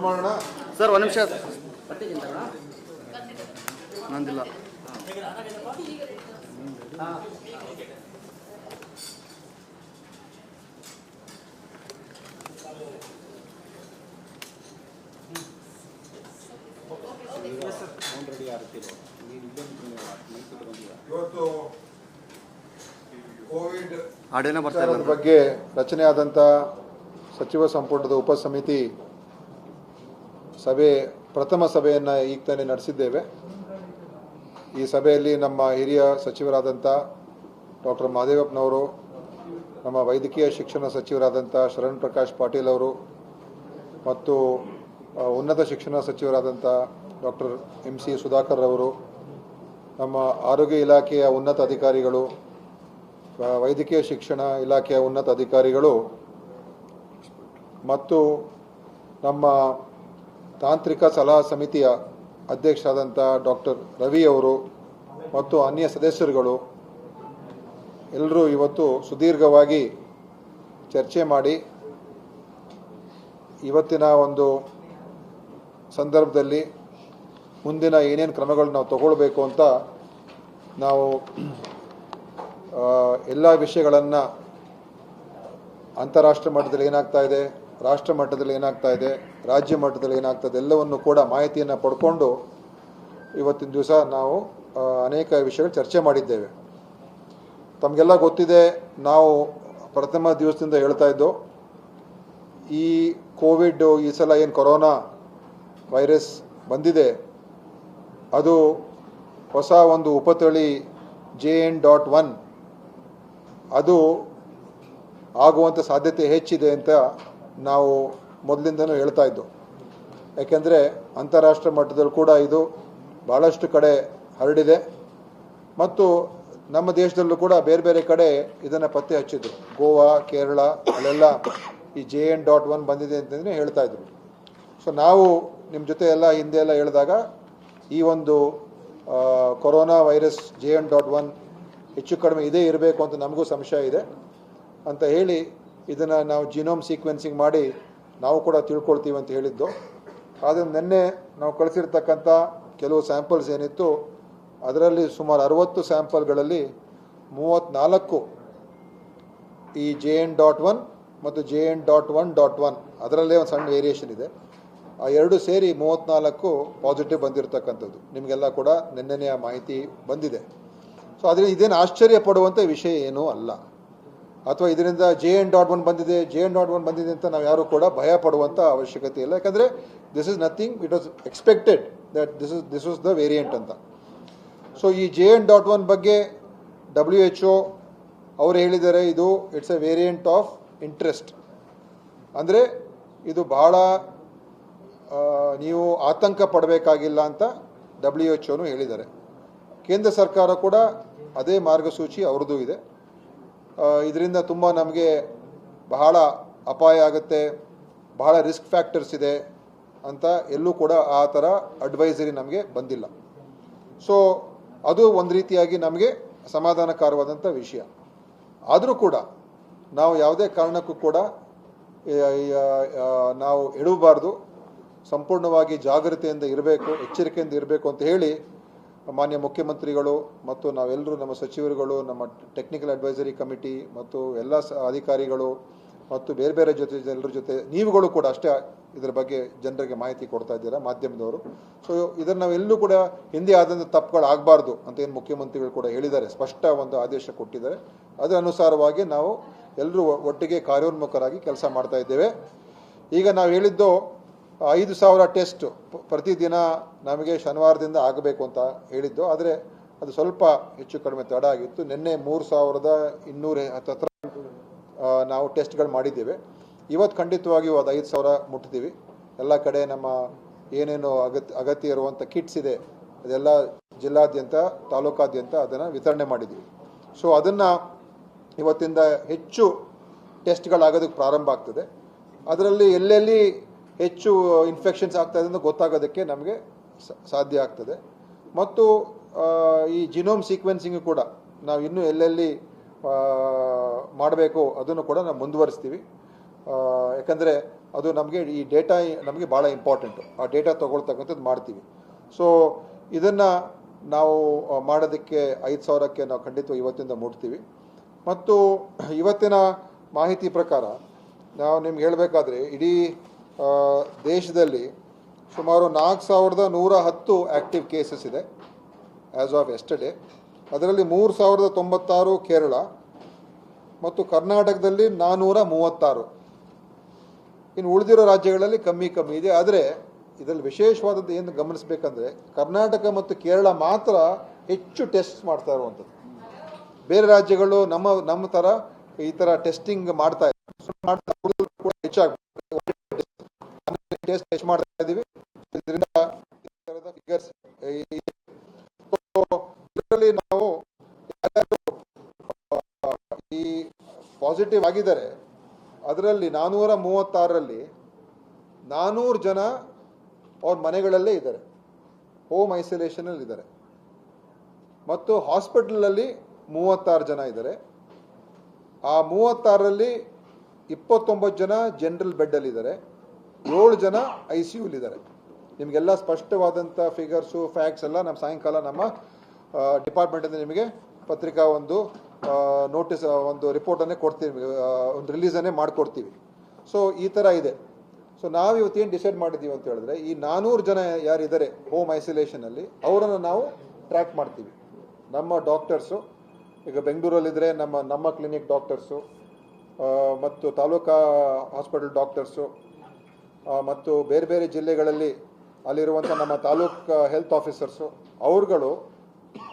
ಮಾಡೋಣ ಸರ್ ಒಂದು ನಿಮಿಷ. ನಂದಿಲ್ಲ. ಕೋವಿಡ್ ಬಗ್ಗೆ ರಚನೆಯಾದಂಥ ಸಚಿವ ಸಂಪುಟದ ಉಪಸಮಿತಿ ಸಭೆ, ಪ್ರಥಮ ಸಭೆಯನ್ನು ಈಗ ತಾನೇ ನಡೆಸಿದ್ದೇವೆ. ಈ ಸಭೆಯಲ್ಲಿ ನಮ್ಮ ಹಿರಿಯ ಸಚಿವರಾದಂಥ ಡಾಕ್ಟರ್ ಮಹದೇವಪ್ಪನವರು ನಮ್ಮ ವೈದ್ಯಕೀಯ ಶಿಕ್ಷಣ ಸಚಿವರಾದಂಥ ಶರಣ್ ಪ್ರಕಾಶ್ ಪಾಟೀಲ್ ಅವರು ಮತ್ತು ಉನ್ನತ ಶಿಕ್ಷಣ ಸಚಿವರಾದಂಥ ಡಾಕ್ಟರ್ ಎಂ ಸಿ ಸುಧಾಕರ್ ಅವರು, ನಮ್ಮ ಆರೋಗ್ಯ ಇಲಾಖೆಯ ಉನ್ನತ ಅಧಿಕಾರಿಗಳು ವೈದ್ಯಕೀಯ ಶಿಕ್ಷಣ ಇಲಾಖೆಯ ಉನ್ನತ ಅಧಿಕಾರಿಗಳು ಮತ್ತು ನಮ್ಮ ತಾಂತ್ರಿಕ ಸಲಹಾ ಸಮಿತಿಯ ಅಧ್ಯಕ್ಷರಾದಂಥ ಡಾಕ್ಟರ್ ರವಿ ಅವರು ಮತ್ತು ಅನ್ಯ ಸದಸ್ಯರುಗಳು ಎಲ್ಲರೂ ಇವತ್ತು ಸುದೀರ್ಘವಾಗಿ ಚರ್ಚೆ ಮಾಡಿ ಇವತ್ತಿನ ಒಂದು ಸಂದರ್ಭದಲ್ಲಿ ಮುಂದಿನ ಏನೇನು ಕ್ರಮಗಳು ನಾವು ತಗೊಳ್ಬೇಕು ಅಂತ ನಾವು ಎಲ್ಲ ವಿಷಯಗಳನ್ನು ಅಂತಾರಾಷ್ಟ್ರೀಯ ಮಟ್ಟದಲ್ಲಿ ಏನಾಗ್ತಾ ಇದೆ ರಾಷ್ಟ್ರ ಮಟ್ಟದಲ್ಲಿ ಏನಾಗ್ತಾ ಇದೆ, ರಾಜ್ಯ ಮಟ್ಟದಲ್ಲಿ ಏನಾಗ್ತದೆ, ಎಲ್ಲವನ್ನು ಕೂಡ ಮಾಹಿತಿಯನ್ನು ಪಡ್ಕೊಂಡು ಇವತ್ತಿನ ದಿವಸ ನಾವು ಅನೇಕ ವಿಷಯಗಳು ಚರ್ಚೆ ಮಾಡಿದ್ದೇವೆ. ತಮಗೆಲ್ಲ ಗೊತ್ತಿದೆ, ನಾವು ಪ್ರಥಮ ದಿವಸದಿಂದ ಹೇಳ್ತಾ ಇದ್ದೋ, ಈ ಕೋವಿಡ್, ಈ ಸಲ ಏನು ಕೊರೋನಾ ವೈರಸ್ ಬಂದಿದೆ, ಅದು ಹೊಸ ಒಂದು ಉಪತಳಿ ಜೆ ಎನ್ ಡಾಟ್ ಒನ್, ಅದು ಆಗುವಂಥ ಸಾಧ್ಯತೆ ಹೆಚ್ಚಿದೆ ಅಂತ ನಾವು ಮೊದಲಿಂದನೂ ಹೇಳ್ತಾ ಇದ್ದು. ಯಾಕೆಂದರೆ ಅಂತಾರಾಷ್ಟ್ರ ಮಟ್ಟದಲ್ಲಿ ಕೂಡ ಇದು ಭಾಳಷ್ಟು ಕಡೆ ಹರಡಿದೆ. ಮತ್ತು ನಮ್ಮ ದೇಶದಲ್ಲೂ ಕೂಡ ಬೇರೆ ಬೇರೆ ಕಡೆ ಇದನ್ನು ಪತ್ತೆ ಹಚ್ಚಿದ್ರು. ಗೋವಾ, ಕೇರಳ, ಅಲ್ಲೆಲ್ಲ ಈ ಜೆ ಎನ್ ಡಾಟ್ ಒನ್ ಬಂದಿದೆ ಅಂತಂದರೆ ಹೇಳ್ತಾ ಇದ್ರು. ಸೊ ನಾವು ನಿಮ್ಮ ಜೊತೆ ಎಲ್ಲ ಹಿಂದೆ ಎಲ್ಲ ಹೇಳಿದಾಗ ಈ ಒಂದು corona virus J N dot one ಹೆಚ್ಚು ಕಡಿಮೆ ಇದೇ ಇರಬೇಕು ಅಂತ ನಮಗೂ ಸಂಶಯ ಇದೆ ಅಂತ ಹೇಳಿ ಇದನ್ನು ನಾವು ಜಿನೋಮ್ ಸೀಕ್ವೆನ್ಸಿಂಗ್ ಮಾಡಿ ನಾವು ಕೂಡ ತಿಳ್ಕೊಳ್ತೀವಿ ಅಂತ ಹೇಳಿದ್ದು. ಆದರೆ ನಿನ್ನೆ ನಾವು ಕಳಿಸಿರ್ತಕ್ಕಂಥ ಕೆಲವು ಸ್ಯಾಂಪಲ್ಸ್ ಏನಿತ್ತು, ಅದರಲ್ಲಿ ಸುಮಾರು ಅರವತ್ತು ಸ್ಯಾಂಪಲ್ಗಳಲ್ಲಿ ಮೂವತ್ತ್ನಾಲ್ಕು ಈ ಜೆ ಎನ್ ಡಾಟ್ ಒನ್ ಮತ್ತು J N dot one dot one ಅದರಲ್ಲೇ ಒಂದು ಸಣ್ಣ ವೇರಿಯೇಷನ್ ಇದೆ. ಆ ಎರಡು ಸೇರಿ ಮೂವತ್ತ್ನಾಲ್ಕು ಪಾಸಿಟಿವ್ ಬಂದಿರತಕ್ಕಂಥದ್ದು. ನಿಮಗೆಲ್ಲ ಕೂಡ ನಿನ್ನೆನೆಯ ಮಾಹಿತಿ ಬಂದಿದೆ. ಸೊ ಅದರಿಂದ ಇದೇನು ಆಶ್ಚರ್ಯ ಪಡುವಂಥ ವಿಷಯ ಏನೂ ಅಲ್ಲ. ಅಥವಾ ಇದರಿಂದ ಜೆ ಎನ್ ಡಾಟ್ ಒನ್ ಬಂದಿದೆ ಜೆ ಎನ್ ಡಾಟ್ ಒನ್ ಬಂದಿದೆ ಅಂತ ನಾವು ಯಾರು ಕೂಡ ಭಯ ಪಡುವಂಥ ಅವಶ್ಯಕತೆ ಇಲ್ಲ. ಯಾಕಂದರೆ this is nothing it was expected that this is this was the variant ಅಂತ. ಸೊ ಈ ಜೆ ಎನ್ ಡಾಟ್ ಒನ್ ಬಗ್ಗೆ ಡಬ್ಲ್ಯೂ ಎಚ್ ಒ ಅವರು ಹೇಳಿದ್ದಾರೆ, ಇದು it's a variant of interest ಅಂದರೆ ಇದು ಬಹಳ ನೀವು ಆತಂಕ ಪಡಬೇಕಾಗಿಲ್ಲ ಅಂತ ಡಬ್ಲ್ಯೂ ಎಚ್ ಒನು ಹೇಳಿದ್ದಾರೆ. ಕೇಂದ್ರ ಸರ್ಕಾರ ಕೂಡ ಅದೇ ಮಾರ್ಗಸೂಚಿ ಅವ್ರದ್ದು ಇದೆ. ಇದರಿಂದ ತುಂಬ ನಮಗೆ ಬಹಳ ಅಪಾಯ ಆಗುತ್ತೆ, ಬಹಳ ರಿಸ್ಕ್ ಫ್ಯಾಕ್ಟರ್ಸ್ ಇದೆ ಅಂತ ಎಲ್ಲೂ ಕೂಡ ಆ ಥರ ಅಡ್ವೈಸರಿ ನಮಗೆ ಬಂದಿಲ್ಲ. ಸೊ ಅದು ಒಂದು ರೀತಿಯಾಗಿ ನಮಗೆ ಸಮಾಧಾನಕರವಾದಂಥ ವಿಷಯ. ಆದರೂ ಕೂಡ ನಾವು ಯಾವುದೇ ಕಾರಣಕ್ಕೂ ಕೂಡ ನಾವು ಎಡಬಾರ್ದು ಸಂಪೂರ್ಣವಾಗಿ ಜಾಗೃತೆಯಿಂದ ಇರಬೇಕು, ಎಚ್ಚರಿಕೆಯಿಂದ ಇರಬೇಕು ಅಂತ ಹೇಳಿ ಮಾನ್ಯ ಮುಖ್ಯಮಂತ್ರಿಗಳು ಮತ್ತು ನಾವೆಲ್ಲರೂ ನಮ್ಮ ಸಚಿವರುಗಳು, ನಮ್ಮ ಟೆಕ್ನಿಕಲ್ ಅಡ್ವೈಸರಿ ಕಮಿಟಿ ಮತ್ತು ಎಲ್ಲ ಅಧಿಕಾರಿಗಳು ಮತ್ತು ಬೇರೆ ಬೇರೆ ಜೊತೆ ಎಲ್ಲರ ಜೊತೆ ನೀವುಗಳು ಕೂಡ ಅಷ್ಟೇ ಇದರ ಬಗ್ಗೆ ಜನರಿಗೆ ಮಾಹಿತಿ ಕೊಡ್ತಾ ಇದ್ದೀರಾ ಮಾಧ್ಯಮದವರು. ಸೊ ಇದನ್ನು ನಾವೆಲ್ಲೂ ಕೂಡ ಹಿಂದೆ ಆದಂಥ ತಪ್ಪುಗಳು ಆಗಬಾರ್ದು ಅಂತ ಏನು ಮುಖ್ಯಮಂತ್ರಿಗಳು ಕೂಡ ಹೇಳಿದ್ದಾರೆ, ಸ್ಪಷ್ಟ ಒಂದು ಆದೇಶ ಕೊಟ್ಟಿದ್ದಾರೆ. ಅದರ ಅನುಸಾರವಾಗಿ ನಾವು ಎಲ್ಲರೂ ಒಟ್ಟಿಗೆ ಕಾರ್ಯೋನ್ಮುಖರಾಗಿ ಕೆಲಸ ಮಾಡ್ತಾ ಇದ್ದೇವೆ. ಈಗ ನಾವು ಹೇಳಿದ್ದು ಐದು ಸಾವಿರ ಟೆಸ್ಟ್ ಪ್ರತಿದಿನ ನಮಗೆ ಶನಿವಾರದಿಂದ ಆಗಬೇಕು ಅಂತ ಹೇಳಿದ್ದು, ಆದರೆ ಅದು ಸ್ವಲ್ಪ ಹೆಚ್ಚು ಕಡಿಮೆ ತಡ ಆಗಿತ್ತು. ನಿನ್ನೆ ಮೂರು ಸಾವಿರದ ಇನ್ನೂರ ಹತ್ತತ್ರ ನಾವು ಟೆಸ್ಟ್ಗಳು ಮಾಡಿದ್ದೇವೆ. ಇವತ್ತು ಖಂಡಿತವಾಗಿಯೂ ಅದು ಐದು ಸಾವಿರ ಮುಟ್ತೀವಿ. ಎಲ್ಲ ಕಡೆ ನಮ್ಮ ಏನೇನು ಅಗತ್ಯ ಅಗತ್ಯ ಇರುವಂಥ ಕಿಟ್ಸ್ ಇದೆ, ಅದೆಲ್ಲ ಜಿಲ್ಲಾದ್ಯಂತ, ತಾಲೂಕಾದ್ಯಂತ ಅದನ್ನು ವಿತರಣೆ ಮಾಡಿದ್ದೀವಿ. ಸೊ ಅದನ್ನು ಇವತ್ತಿಂದ ಹೆಚ್ಚು ಟೆಸ್ಟ್ಗಳಾಗೋದಕ್ಕೆ ಪ್ರಾರಂಭ ಆಗ್ತದೆ. ಅದರಲ್ಲಿ ಎಲ್ಲೆಲ್ಲಿ ಹೆಚ್ಚು ಇನ್ಫೆಕ್ಷನ್ಸ್ ಆಗ್ತಾ ಇದೆ ಅಂತ ಗೊತ್ತಾಗೋದಕ್ಕೆ ನಮಗೆ ಸಾಧ್ಯ ಆಗ್ತದೆ. ಮತ್ತು ಈ ಜಿನೋಮ್ ಸೀಕ್ವೆನ್ಸಿಂಗ್ ಕೂಡ ನಾವು ಇನ್ನೂ ಎಲ್ಲೆಲ್ಲಿ ಮಾಡಬೇಕು ಅದನ್ನು ಕೂಡ ನಾವು ಮುಂದುವರಿಸ್ತೀವಿ. ಯಾಕಂದರೆ ಅದು ನಮಗೆ ಈ ಡೇಟಾ ನಮಗೆ ಭಾಳ ಇಂಪಾರ್ಟೆಂಟು ಆ ಡೇಟಾ ತೊಗೊಳ್ತಕ್ಕಂಥದ್ದು ಮಾಡ್ತೀವಿ. ಸೊ ಇದನ್ನು ನಾವು ಮಾಡೋದಕ್ಕೆ ಐದು ಸಾವಿರಕ್ಕೆ ನಾವು ಖಂಡಿತ ಇವತ್ತಿಂದ ಮುಟ್ತೀವಿ. ಮತ್ತು, ಇವತ್ತಿನ ಮಾಹಿತಿ ಪ್ರಕಾರ ನಾವು ನಿಮ್ಗೆ ಹೇಳಬೇಕಾದ್ರೆ ಇಡೀ ದೇಶದಲ್ಲಿ ಸುಮಾರು ನಾಲ್ಕು ಸಾವಿರದ ನೂರ ಹತ್ತು ಆ್ಯಕ್ಟಿವ್ ಕೇಸಸ್ ಇದೆ ಆ್ಯಸ್ ಆಫ್ ಎಸ್ಟರ್ಡೇ ಅದರಲ್ಲಿ ಮೂರು ಸಾವಿರದ ತೊಂಬತ್ತಾರು ಕೇರಳ, ಮತ್ತು ಕರ್ನಾಟಕದಲ್ಲಿ ನಾನ್ನೂರ ಮೂವತ್ತಾರು. ಇನ್ನು ಉಳಿದಿರೋ ರಾಜ್ಯಗಳಲ್ಲಿ ಕಮ್ಮಿ ಕಮ್ಮಿ ಇದೆ. ಆದರೆ, ಇದರಲ್ಲಿ ವಿಶೇಷವಾದದ್ದು ಏನು ಗಮನಿಸಬೇಕಂದ್ರೆ, ಕರ್ನಾಟಕ ಮತ್ತು ಕೇರಳ ಮಾತ್ರ ಹೆಚ್ಚು ಟೆಸ್ಟ್ ಮಾಡ್ತಾ ಇರುವಂಥದ್ದು. ಬೇರೆ ರಾಜ್ಯಗಳು ನಮ್ಮ ನಮ್ಮ ಥರ ಈ ಥರ ಟೆಸ್ಟಿಂಗ್ ಮಾಡ್ತಾ ಇಲ್ಲ ಮಾಡ್ತಾ ಇದ್ದೀವಿ ಇದರಿಂದ ಈ ಫಿಗರ್ಸ್ ಇದರಲ್ಲಿ ನಾವು ಈ ಪಾಸಿಟಿವ್ ಆಗಿದ್ದಾರೆ, ಅದರಲ್ಲಿ ನಾನ್ನೂರ ಮೂವತ್ತಾರರಲ್ಲಿ ನಾನ್ನೂರು ಜನ ಅವ್ರ ಮನೆಗಳಲ್ಲೇ ಇದ್ದಾರೆ. ಹೋಮ್ ಐಸೋಲೇಷನಲ್ಲಿ ಇದ್ದಾರೆ. ಮತ್ತು ಹಾಸ್ಪಿಟಲಲ್ಲಿ ಮೂವತ್ತಾರು ಜನ ಇದ್ದಾರೆ. ಆ ಮೂವತ್ತಾರರಲ್ಲಿ ಇಪ್ಪತ್ತೊಂಬತ್ತು ಜನ ಜನರಲ್ ಬೆಡ್ಡಲ್ಲಿದ್ದಾರೆ ಏಳು ಜನ ಐ ಸಿ ಯುಲಿದ್ದಾರೆ ನಿಮಗೆಲ್ಲ ಸ್ಪಷ್ಟವಾದಂಥ ಫಿಗರ್ಸು ಫ್ಯಾಕ್ಟ್ಸ್ ಎಲ್ಲ ನಮ್ಮ ಸಾಯಂಕಾಲ ನಮ್ಮ ಡಿಪಾರ್ಟ್ಮೆಂಟಿಂದ ನಿಮಗೆ ಪತ್ರಿಕಾ ಒಂದು ನೋಟಿಸ್ ಒಂದು ರಿಪೋರ್ಟನ್ನೇ ಕೊಡ್ತೀವಿ ನಿಮಗೆ ಒಂದು ರಿಲೀಸನ್ನೇ ಮಾಡಿಕೊಡ್ತೀವಿ. ಸೊ ಈ ಥರ ಇದೆ. ಸೊ ನಾವು ಇವತ್ತೇನು ಡಿಸೈಡ್ ಮಾಡಿದ್ದೀವಿ ಅಂತ ಹೇಳಿದ್ರೆ, ಈ ನಾನ್ನೂರು ಜನ ಯಾರಿದ್ದಾರೆ ಹೋಮ್ ಐಸೋಲೇಷನಲ್ಲಿ ಅವರನ್ನು ನಾವು ಟ್ರ್ಯಾಕ್ ಮಾಡ್ತೀವಿ. ನಮ್ಮ ಡಾಕ್ಟರ್ಸು ಈಗ ಬೆಂಗಳೂರಲ್ಲಿದ್ದರೆ ನಮ್ಮ ನಮ್ಮ ಕ್ಲಿನಿಕ್ ಡಾಕ್ಟರ್ಸು ಮತ್ತು ತಾಲೂಕಾ ಹಾಸ್ಪಿಟಲ್ ಡಾಕ್ಟರ್ಸು ಮತ್ತು ಬೇರೆ ಬೇರೆ ಜಿಲ್ಲೆಗಳಲ್ಲಿ ಅಲ್ಲಿರುವಂಥ ನಮ್ಮ ತಾಲೂಕ್ ಹೆಲ್ತ್ ಆಫೀಸರ್ಸು ಅವ್ರುಗಳು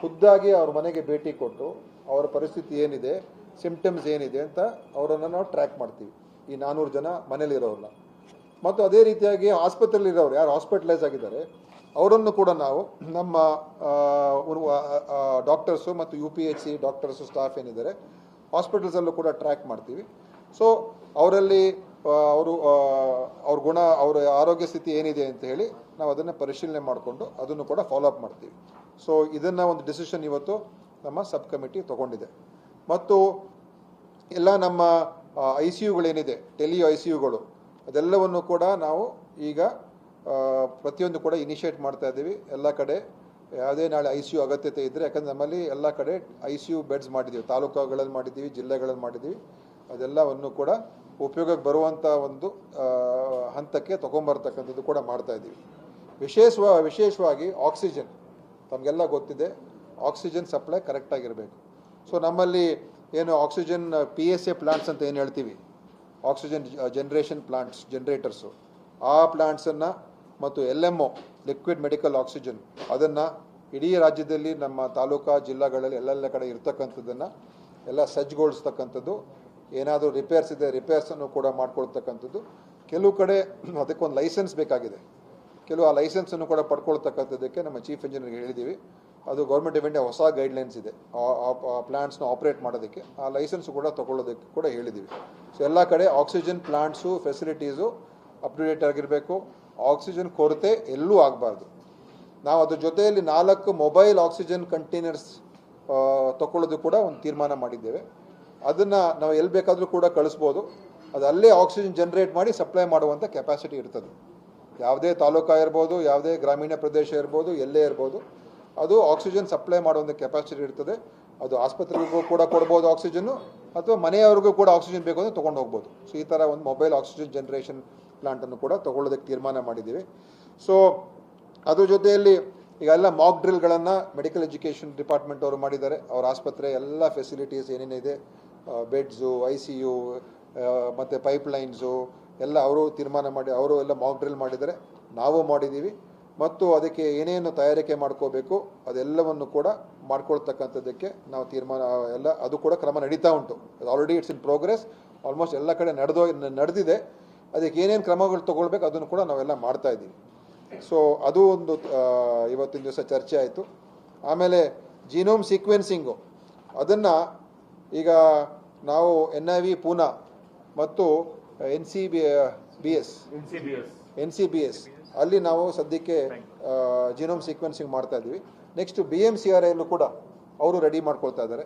ಖುದ್ದಾಗಿ ಅವ್ರ ಮನೆಗೆ ಭೇಟಿ ಕೊಟ್ಟು ಅವರ ಪರಿಸ್ಥಿತಿ ಏನಿದೆ ಸಿಂಪ್ಟಮ್ಸ್ ಏನಿದೆ ಅಂತ ಅವರನ್ನು ನಾವು ಟ್ರ್ಯಾಕ್ ಮಾಡ್ತೀವಿ. ಈ ನಾನ್ನೂರು ಜನ ಮನೇಲಿರೋರನ್ನ ಮತ್ತು ಅದೇ ರೀತಿಯಾಗಿ ಆಸ್ಪತ್ರೆಯಲ್ಲಿರೋರು ಯಾರು ಹಾಸ್ಪಿಟಲೈಸ್ ಆಗಿದ್ದಾರೆ, ಅವರನ್ನು ಕೂಡ ನಾವು ನಮ್ಮ ಡಾಕ್ಟರ್ಸು ಮತ್ತು U P H C doctors staff ಏನಿದ್ದಾರೆ ಹಾಸ್ಪಿಟಲ್ಸಲ್ಲೂ ಕೂಡ ಟ್ರ್ಯಾಕ್ ಮಾಡ್ತೀವಿ. ಸೊ ಅವರಲ್ಲಿ ಅವರು ಅವ್ರ ಗುಣ, ಅವರ ಆರೋಗ್ಯ ಸ್ಥಿತಿ ಏನಿದೆ ಅಂತ ಹೇಳಿ ನಾವು ಅದನ್ನು ಪರಿಶೀಲನೆ ಮಾಡಿಕೊಂಡು ಅದನ್ನು ಕೂಡ ಫಾಲೋ ಅಪ್ ಮಾಡ್ತೀವಿ. ಸೊ ಇದನ್ನು ಒಂದು ಡಿಸಿಷನ್ ಇವತ್ತು ನಮ್ಮ ಸಬ್ ಕಮಿಟಿ ತಗೊಂಡಿದೆ. ಮತ್ತು ಎಲ್ಲ ನಮ್ಮ ಐ ಸಿ ಯುಗಳೇನಿದೆ ಟೆಲಿ ಐ ಸಿ ಯುಗಳು ಅದೆಲ್ಲವನ್ನು ಕೂಡ ನಾವು ಈಗ ಪ್ರತಿಯೊಂದು ಕೂಡ ಇನಿಷಿಯೇಟ್ ಮಾಡ್ತಾ ಇದ್ದೀವಿ. ಎಲ್ಲ ಕಡೆ ಯಾವುದೇ ನಾಳೆ ಐ ಸಿ ಯು ಅಗತ್ಯತೆ ಇದ್ದರೆ ಯಾಕಂದ್ರೆ ನಮ್ಮಲ್ಲಿ ಎಲ್ಲ ಕಡೆ ಐ ಸಿ ಯು ಬೆಡ್ಸ್ ಮಾಡಿದ್ದೀವಿ. ತಾಲೂಕುಗಳಲ್ಲಿ ಮಾಡಿದ್ದೀವಿ, ಜಿಲ್ಲೆಗಳಲ್ಲಿ ಮಾಡಿದ್ದೀವಿ. ಅದೆಲ್ಲವನ್ನು ಕೂಡ ಉಪಯೋಗಕ್ಕೆ ಬರುವಂಥ ಒಂದು ಹಂತಕ್ಕೆ ತೊಗೊಂಬರ್ತಕ್ಕಂಥದ್ದು ಕೂಡ ಮಾಡ್ತಾ ಇದ್ದೀವಿ. ವಿಶೇಷವ, ವಿಶೇಷವಾಗಿ ಆಕ್ಸಿಜನ್. ತಮಗೆಲ್ಲ ಗೊತ್ತಿದೆ, ಆಕ್ಸಿಜನ್ ಸಪ್ಲೈ ಕರೆಕ್ಟಾಗಿರಬೇಕು ಸೊ, ನಮ್ಮಲ್ಲಿ ಏನು oxygen, P S A plants ಅಂತ ಏನು ಹೇಳ್ತೀವಿ? Oxygen generation plants, generators. ಆ ಪ್ಲಾಂಟ್ಸನ್ನು ಮತ್ತು L M O, liquid medical oxygen, ಅದನ್ನು ಇಡೀ ರಾಜ್ಯದಲ್ಲಿ ನಮ್ಮ ತಾಲೂಕಾ ಜಿಲ್ಲಾಗಳಲ್ಲಿ ಎಲ್ಲೆಲ್ಲ ಕಡೆ ಇರ್ತಕ್ಕಂಥದ್ದನ್ನು ಎಲ್ಲ ಸಜ್ಜುಗೊಳಿಸ್ತಕ್ಕಂಥದ್ದು ಏನಾದರೂ ರಿಪೇರ್ಸ್ ಇದೆ ರಿಪೇರ್ಸನ್ನು ಕೂಡ ಮಾಡ್ಕೊಳ್ತಕ್ಕಂಥದ್ದು. ಕೆಲವು ಕಡೆ ಅದಕ್ಕೊಂದು ಲೈಸೆನ್ಸ್ ಬೇಕಾಗಿದೆ. ಕೆಲವು ಆ ಲೈಸೆನ್ಸನ್ನು ಕೂಡ ಪಡ್ಕೊಳ್ತಕ್ಕಂಥದ್ದಕ್ಕೆ ನಮ್ಮ ಚೀಫ್ ಇಂಜಿನಿಯರ್ಗೆ ಹೇಳಿದ್ದೀವಿ ಅದು ಗೌರ್ಮೆಂಟ್ ಆಫ್ ಇಂಡಿಯಾ ಹೊಸ ಗೈಡ್ಲೈನ್ಸ್ ಇದೆ. ಆ ಪ್ಲಾಂಟ್ಸ್ನ ಆಪ್ರೇಟ್ ಮಾಡೋದಕ್ಕೆ. ಆ ಲೈಸೆನ್ಸ್ ಕೂಡ ತಗೊಳ್ಳೋದಕ್ಕೆ ಕೂಡ ಹೇಳಿದ್ದೀವಿ ಸೊ ಎಲ್ಲ ಕಡೆ oxygen plants facilities up to date ಆಗಿರಬೇಕು. ಆಕ್ಸಿಜನ್ ಕೊರತೆ ಎಲ್ಲೂ ಆಗಬಾರ್ದು. ನಾವು ಅದ್ರ ಜೊತೆಯಲ್ಲಿ ನಾಲ್ಕು ಮೊಬೈಲ್ ಆಕ್ಸಿಜನ್ ಕಂಟೈನರ್ಸ್ ತಗೊಳ್ಳೋದು ಕೂಡ ಒಂದು ತೀರ್ಮಾನ ಮಾಡಿದ್ದೇವೆ. ಅದನ್ನು ನಾವು ಎಲ್ಲಿ ಬೇಕಾದರೂ ಕೂಡ ಕಳಿಸ್ಬೋದು. ಅದು ಅಲ್ಲೇ ಆಕ್ಸಿಜನ್ ಜನ್ರೇಟ್ ಮಾಡಿ ಸಪ್ಲೈ ಮಾಡುವಂಥ ಕೆಪಾಸಿಟಿ ಇರ್ತದೆ. ಯಾವುದೇ ತಾಲೂಕಾ ಇರ್ಬೋದು, ಯಾವುದೇ ಗ್ರಾಮೀಣ ಪ್ರದೇಶ ಇರ್ಬೋದು, ಎಲ್ಲೇ ಇರ್ಬೋದು, ಅದು ಆಕ್ಸಿಜನ್ ಸಪ್ಲೈ ಮಾಡುವಂಥ ಕೆಪಾಸಿಟಿ ಇರ್ತದೆ. ಅದು ಆಸ್ಪತ್ರೆಗೂ ಕೂಡ ಕೊಡ್ಬೋದು ಆಕ್ಸಿಜನ್ನು ಅಥವಾ ಮನೆಯವ್ರಿಗೂ ಕೂಡ ಆಕ್ಸಿಜನ್ ಬೇಕು ಅಂದರೆ ತೊಗೊಂಡು ಹೋಗ್ಬೋದು. ಸೊ ಈ ಥರ ಒಂದು ಮೊಬೈಲ್ ಆಕ್ಸಿಜನ್ ಜನ್ರೇಷನ್ ಪ್ಲಾಂಟನ್ನು ಕೂಡ ತೊಗೊಳ್ಳೋದಕ್ಕೆ ತೀರ್ಮಾನ ಮಾಡಿದ್ದೀವಿ. ಸೊ ಅದ್ರ ಜೊತೆಯಲ್ಲಿ ಈಗ ಎಲ್ಲ ಮಾಕ್ ಡ್ರಿಲ್ಗಳನ್ನು ಮೆಡಿಕಲ್ ಎಜುಕೇಷನ್ ಡಿಪಾರ್ಟ್ಮೆಂಟ್ ಅವರು ಮಾಡಿದ್ದಾರೆ. ಅವ್ರ ಆಸ್ಪತ್ರೆ ಎಲ್ಲ ಫೆಸಿಲಿಟೀಸ್ ಏನೇನಿದೆ ಬೆಡ್ಸು ಐ ಸಿ ಯು ಮತ್ತು ಪೈಪ್ಲೈನ್ಸು ಎಲ್ಲ ಅವರು ತೀರ್ಮಾನ ಮಾಡಿ, ಅವರು ಎಲ್ಲ ಮಾಕ್ ಡ್ರಿಲ್ ಮಾಡಿದರೆ ನಾವು ಮಾಡಿದ್ದೀವಿ. ಮತ್ತು ಅದಕ್ಕೆ ಏನೇನು ತಯಾರಿಕೆ ಮಾಡ್ಕೋಬೇಕು, ಅದೆಲ್ಲವನ್ನು ಕೂಡ ಮಾಡ್ಕೊಳ್ತಕ್ಕಂಥದ್ದಕ್ಕೆ ನಾವು ತೀರ್ಮಾನ ಎಲ್ಲ, ಅದು ಕೂಡ ಕ್ರಮ ನಡೀತಾ ಉಂಟು. Already it's in progress almost ಎಲ್ಲ ಕಡೆ ನಡೆದೋ, ನಡೆದಿದೆ. ಅದಕ್ಕೆ ಏನೇನು ಕ್ರಮಗಳು ತೊಗೊಳ್ಬೇಕು, ಅದನ್ನು ಕೂಡ ನಾವೆಲ್ಲ ಮಾಡ್ತಾ ಇದ್ದೀವಿ. ಸೊ ಅದು ಒಂದು ಇವತ್ತಿನ ದಿವಸ ಚರ್ಚೆ ಆಯಿತು. ಆಮೇಲೆ ಜೀನೋಮ್ ಸೀಕ್ವೆನ್ಸಿಂಗು ಅದನ್ನು ಈಗ ನಾವು ಎನ್ ಐ ವಿ ಪೂನಾ ಮತ್ತು N C B B S N C B S ಅಲ್ಲಿ ನಾವು ಸದ್ಯಕ್ಕೆ ಜಿನೋಮ್ ಸೀಕ್ವೆನ್ಸಿಂಗ್ ಮಾಡ್ತಾ ಇದ್ದೀವಿ. Next B M C R ಐಲ್ಲೂ ಕೂಡ ಅವರು ರೆಡಿ ಮಾಡ್ಕೊಳ್ತಾ ಇದ್ದಾರೆ.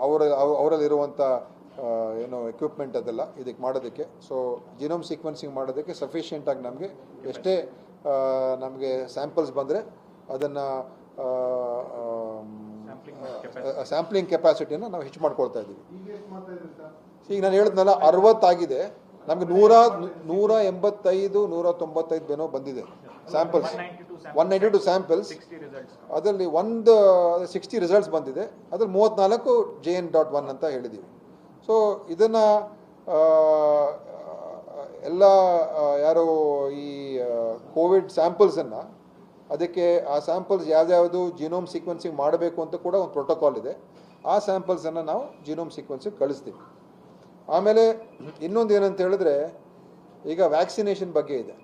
ಅವರ ಅವ- ಅವರಲ್ಲಿರುವಂಥ ಏನು ಎಕ್ವಿಪ್ಮೆಂಟ್ ಅದೆಲ್ಲ ಇದಕ್ಕೆ ಮಾಡೋದಕ್ಕೆ. ಸೊ ಜಿನೋಮ್ ಸೀಕ್ವೆನ್ಸಿಂಗ್ ಮಾಡೋದಕ್ಕೆ ಸಫಿಷಿಯೆಂಟಾಗಿ ನಮಗೆ ಎಷ್ಟೇ ನಮಗೆ ಸ್ಯಾಂಪಲ್ಸ್ ಬಂದರೆ ಅದನ್ನು ಸ್ಯಾಂಪ್ಲಿಂಗ್ ಕೆಪಾಸಿಟಿನ ನಾವು ಹೆಚ್ಚು ಮಾಡ್ಕೊಳ್ತಾ ಇದ್ದೀವಿ. ಈಗ ನಾನು ಹೇಳಿದ್ನಲ್ಲ ಅರವತ್ತಾಗಿದೆ ನಮಗೆ ನೂರ ನೂರ ಎಂಬತ್ತೈದು ನೂರ ತೊಂಬತ್ತೈದು ಏನೋ ಬಂದಿದೆ samples one ninety two samples ಅದರಲ್ಲಿ ಒಂದು ಸಿಕ್ಸ್ಟಿ ರಿಸಲ್ಟ್ಸ್ ಬಂದಿದೆ. ಅದ್ರಲ್ಲಿ ಮೂವತ್ತ್ನಾಲ್ಕು ಜೆ ಎನ್ ಡಾಟ್ ಒನ್ ಅಂತ ಹೇಳಿದ್ದೀವಿ ಸೊ ಇದನ್ನು ಎಲ್ಲ ಯಾರು ಈ ಕೋವಿಡ್ ಸ್ಯಾಂಪಲ್ಸನ್ನು ಅದಕ್ಕೆ ಆ ಸ್ಯಾಂಪಲ್ಸ್ ಯಾವ್ದ್ಯಾವುದು ಜಿನೋಮ್ ಸೀಕ್ವೆನ್ಸಿಂಗ್ ಮಾಡಬೇಕು ಅಂತ ಕೂಡ ಒಂದು ಪ್ರೋಟೋಕಾಲ್ ಇದೆ. ಆ ಸ್ಯಾಂಪಲ್ಸನ್ನು ನಾವು ಜಿನೋಮ್ ಸೀಕ್ವೆನ್ಸಿಗೆ ಕಳಿಸ್ತೀವಿ. ಆಮೇಲೆ ಇನ್ನೊಂದು ಏನಂತ ಹೇಳಿದ್ರೆ, ಈಗ ವ್ಯಾಕ್ಸಿನೇಷನ್ ಬಗ್ಗೆ ಇದೆ.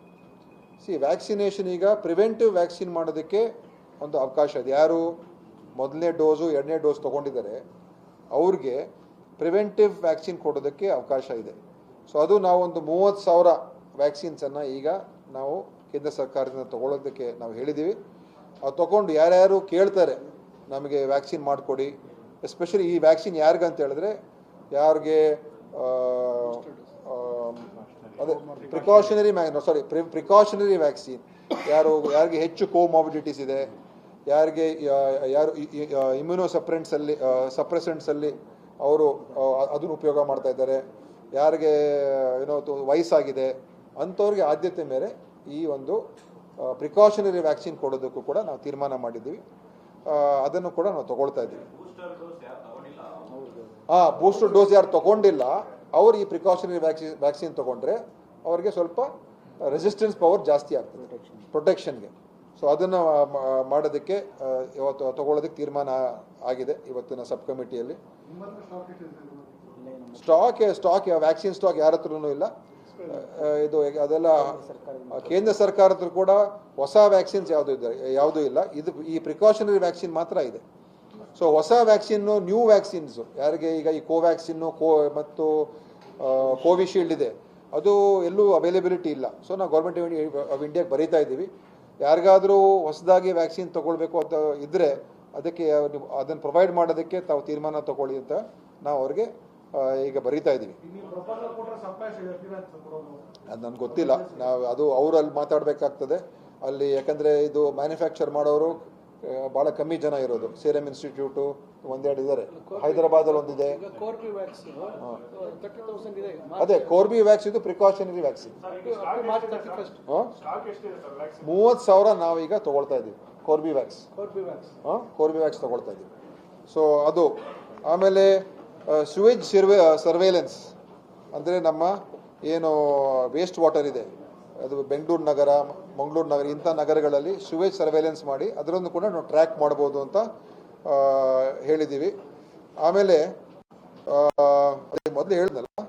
ಸಿ ವ್ಯಾಕ್ಸಿನೇಷನ್ ಈಗ ಪ್ರಿವೆಂಟಿವ್ ವ್ಯಾಕ್ಸಿನ್ ಮಾಡೋದಕ್ಕೆ ಒಂದು ಅವಕಾಶ ಇದೆ. ಯಾರು ಮೊದಲನೇ ಡೋಸು ಎರಡನೇ ಡೋಸ್ ತೊಗೊಂಡಿದ್ದಾರೆ, ಅವ್ರಿಗೆ ಪ್ರಿವೆಂಟಿವ್ ವ್ಯಾಕ್ಸಿನ್ ಕೊಡೋದಕ್ಕೆ ಅವಕಾಶ ಇದೆ. ಸೊ ಅದು ನಾವು ಒಂದು ಮೂವತ್ತು ಸಾವಿರ ವ್ಯಾಕ್ಸಿನ್ಸನ್ನು ಈಗ ನಾವು ಕೇಂದ್ರ ಸರ್ಕಾರದಿಂದ ತಗೊಳ್ಳೋದಕ್ಕೆ ನಾವು ಹೇಳಿದ್ದೀವಿ. ಅದು ತೊಗೊಂಡು ಯಾರ್ಯಾರು ಕೇಳ್ತಾರೆ, ನಮಗೆ ವ್ಯಾಕ್ಸಿನ್ ಮಾಡಿಕೊಡಿ ಎಸ್ಪೆಷಲಿ ಈ ವ್ಯಾಕ್ಸಿನ್ ಯಾರಿಗಂತ ಹೇಳಿದ್ರೆ, ಯಾರಿಗೆ ಅದೇ ಪ್ರಿಕಾಷನರಿ ಮ್ಯಾ ಸಾರಿ ಪ್ರಿಕಾಷನರಿ ವ್ಯಾಕ್ಸಿನ್ ಯಾರು, ಯಾರಿಗೆ ಹೆಚ್ಚು ಕೋಮಾಬಿಡಿಟೀಸ್ ಇದೆ, ಯಾರಿಗೆ ಯಾರು ಇಮ್ಯುನೋ ಸಪ್ರೆಂಟ್ಸಲ್ಲಿ ಸಪ್ರೆಸೆಂಟ್ಸಲ್ಲಿ ಅವರು ಅದನ್ನು ಉಪಯೋಗ ಮಾಡ್ತಾ ಇದ್ದಾರೆ. ಯಾರಿಗೆ, ಏನೋ ವಯಸ್ಸಾಗಿದೆ, ಅಂಥವ್ರಿಗೆ ಆದ್ಯತೆ ಮೇಲೆ ಈ ಒಂದು ಪ್ರಿಕಾಷನರಿ ವ್ಯಾಕ್ಸಿನ್ ಕೊಡೋದಕ್ಕೂ ಕೂಡ ನಾವು ತೀರ್ಮಾನ ಮಾಡಿದ್ದೀವಿ. ಅದನ್ನು ಕೂಡ ನಾವು ತಗೊಳ್ತಾ ಇದ್ದೀವಿ. ಹಾ ಬೂಸ್ಟರ್ ಡೋಸ್ ಯಾರು ತಗೊಂಡಿಲ್ಲ ಅವರು ಈ ಪ್ರಿಕಾಷನರಿ ವ್ಯಾಕ್ಸಿನ್ ವ್ಯಾಕ್ಸಿನ್ ತಗೊಂಡ್ರೆ ಅವರಿಗೆ ಸ್ವಲ್ಪ ರೆಸಿಸ್ಟೆನ್ಸ್ ಪವರ್ ಜಾಸ್ತಿ ಆಗ್ತದೆ ಪ್ರೊಟೆಕ್ಷನ್ಗೆ ಸೊ ಅದನ್ನು ಮಾಡೋದಕ್ಕೆ ಇವತ್ತು ತಗೊಳ್ಳೋದಕ್ಕೆ ತೀರ್ಮಾನ ಆಗಿದೆ ಇವತ್ತಿನ ಸಬ್ ಕಮಿಟಿಯಲ್ಲಿ ಸ್ಟಾಕ್ ಸ್ಟಾಕ್ ವ್ಯಾಕ್ಸಿನ್ ಸ್ಟಾಕ್ ಯಾರ ಹತ್ರನೂ ಇಲ್ಲ. ಇದು ಅದೆಲ್ಲ ಕೇಂದ್ರ ಸರ್ಕಾರದ ಕೂಡ ಹೊಸ ವ್ಯಾಕ್ಸಿನ್ಸ್ ಯಾವುದು ಇದೆ ಯಾವುದೂ ಇಲ್ಲ. ಇದು ಈ ಪ್ರಿಕಾಷನರಿ ವ್ಯಾಕ್ಸಿನ್ ಮಾತ್ರ ಇದೆ. ಸೊ ಹೊಸ ವ್ಯಾಕ್ಸಿನ್ನು ನ್ಯೂ ವ್ಯಾಕ್ಸಿನ್ಸು ಯಾರಿಗೆ ಈಗ ಈ ಕೋವ್ಯಾಕ್ಸಿನ್ನು ಕೋ ಮತ್ತು ಕೋವಿಶೀಲ್ಡ್ ಇದೆ. ಅದು ಎಲ್ಲೂ ಅವೈಲೇಬಿಲಿಟಿ ಇಲ್ಲ. ಸೊ ನಾವು ಗೌರ್ಮೆಂಟ್ ಆಫ್ ಇಂಡಿಯಾಗೆ ಬರೀತಾ ಇದ್ದೀವಿ. ಯಾರಿಗಾದರೂ ಹೊಸದಾಗಿ ವ್ಯಾಕ್ಸಿನ್ ತೊಗೊಳ್ಬೇಕು ಅಂತ ಇದ್ದರೆ ಅದಕ್ಕೆ ಅದನ್ನು ಪ್ರೊವೈಡ್ ಮಾಡೋದಕ್ಕೆ ತಾವು ತೀರ್ಮಾನ ತಗೊಳ್ಳಿ ಅಂತ ನಾವು ಅವ್ರಿಗೆ ಈಗ ಬರೀತಾ ಇದ್ದೀವಿ ಅದು ನನಗೆ ಗೊತ್ತಿಲ್ಲ. ನಾವು ಅದು ಅವರಲ್ಲಿ ಅಲ್ಲಿ ಮಾತಾಡಬೇಕಾಗ್ತದೆ. ಅಲ್ಲಿ ಯಾಕಂದರೆ ಇದು ಮ್ಯಾನುಫ್ಯಾಕ್ಚರ್ ಮಾಡೋರು ಭಾಳ ಕಮ್ಮಿ ಜನ ಇರೋದು. ಸೇರಮ್ ಇನ್ಸ್ಟಿಟ್ಯೂಟು ಒಂದೆರಡು ಇದ್ದಾರೆ ಹೈದರಾಬಾದಲ್ಲಿ ಒಂದಿದೆ. ಅದೇ ಕೋರ್ಬಿ ವ್ಯಾಕ್ಸ್ ಇದು ಪ್ರಿಕಾಷನರಿ ವ್ಯಾಕ್ಸಿನ್ ಮೂವತ್ತು ಸಾವಿರ ನಾವೀಗ ತಗೊಳ್ತಾ ಇದ್ದೀವಿ ಕೋರ್ಬಿ ವ್ಯಾಕ್ಸ್ ಕೋರ್ಬಿ ವ್ಯಾಕ್ಸ್ ತಗೊಳ್ತಾ ಇದ್ದೀವಿ. ಸೊ ಅದು. ಆಮೇಲೆ ಸುವೇಜ್ ಸರ್ವೆ ಸರ್ವೇಲೆನ್ಸ್ ಅಂದರೆ ನಮ್ಮ ಏನು ವೇಸ್ಟ್ ವಾಟರ್ ಇದೆ. ಅದು ಬೆಂಗಳೂರು ನಗರ, ಮಂಗಳೂರು ನಗರ, ಇಂಥ ನಗರಗಳಲ್ಲಿ ಸುವೇಜ್ ಸರ್ವೇಲೆನ್ಸ್ ಮಾಡಿ ಅದರನ್ನು ಕೂಡ ನಾವು ಟ್ರ್ಯಾಕ್ ಮಾಡ್ಬೋದು ಅಂತ ಹೇಳಿದ್ದೀವಿ. ಆಮೇಲೆ ಮೊದಲು ಹೇಳಿದ್ನಲ್ಲ?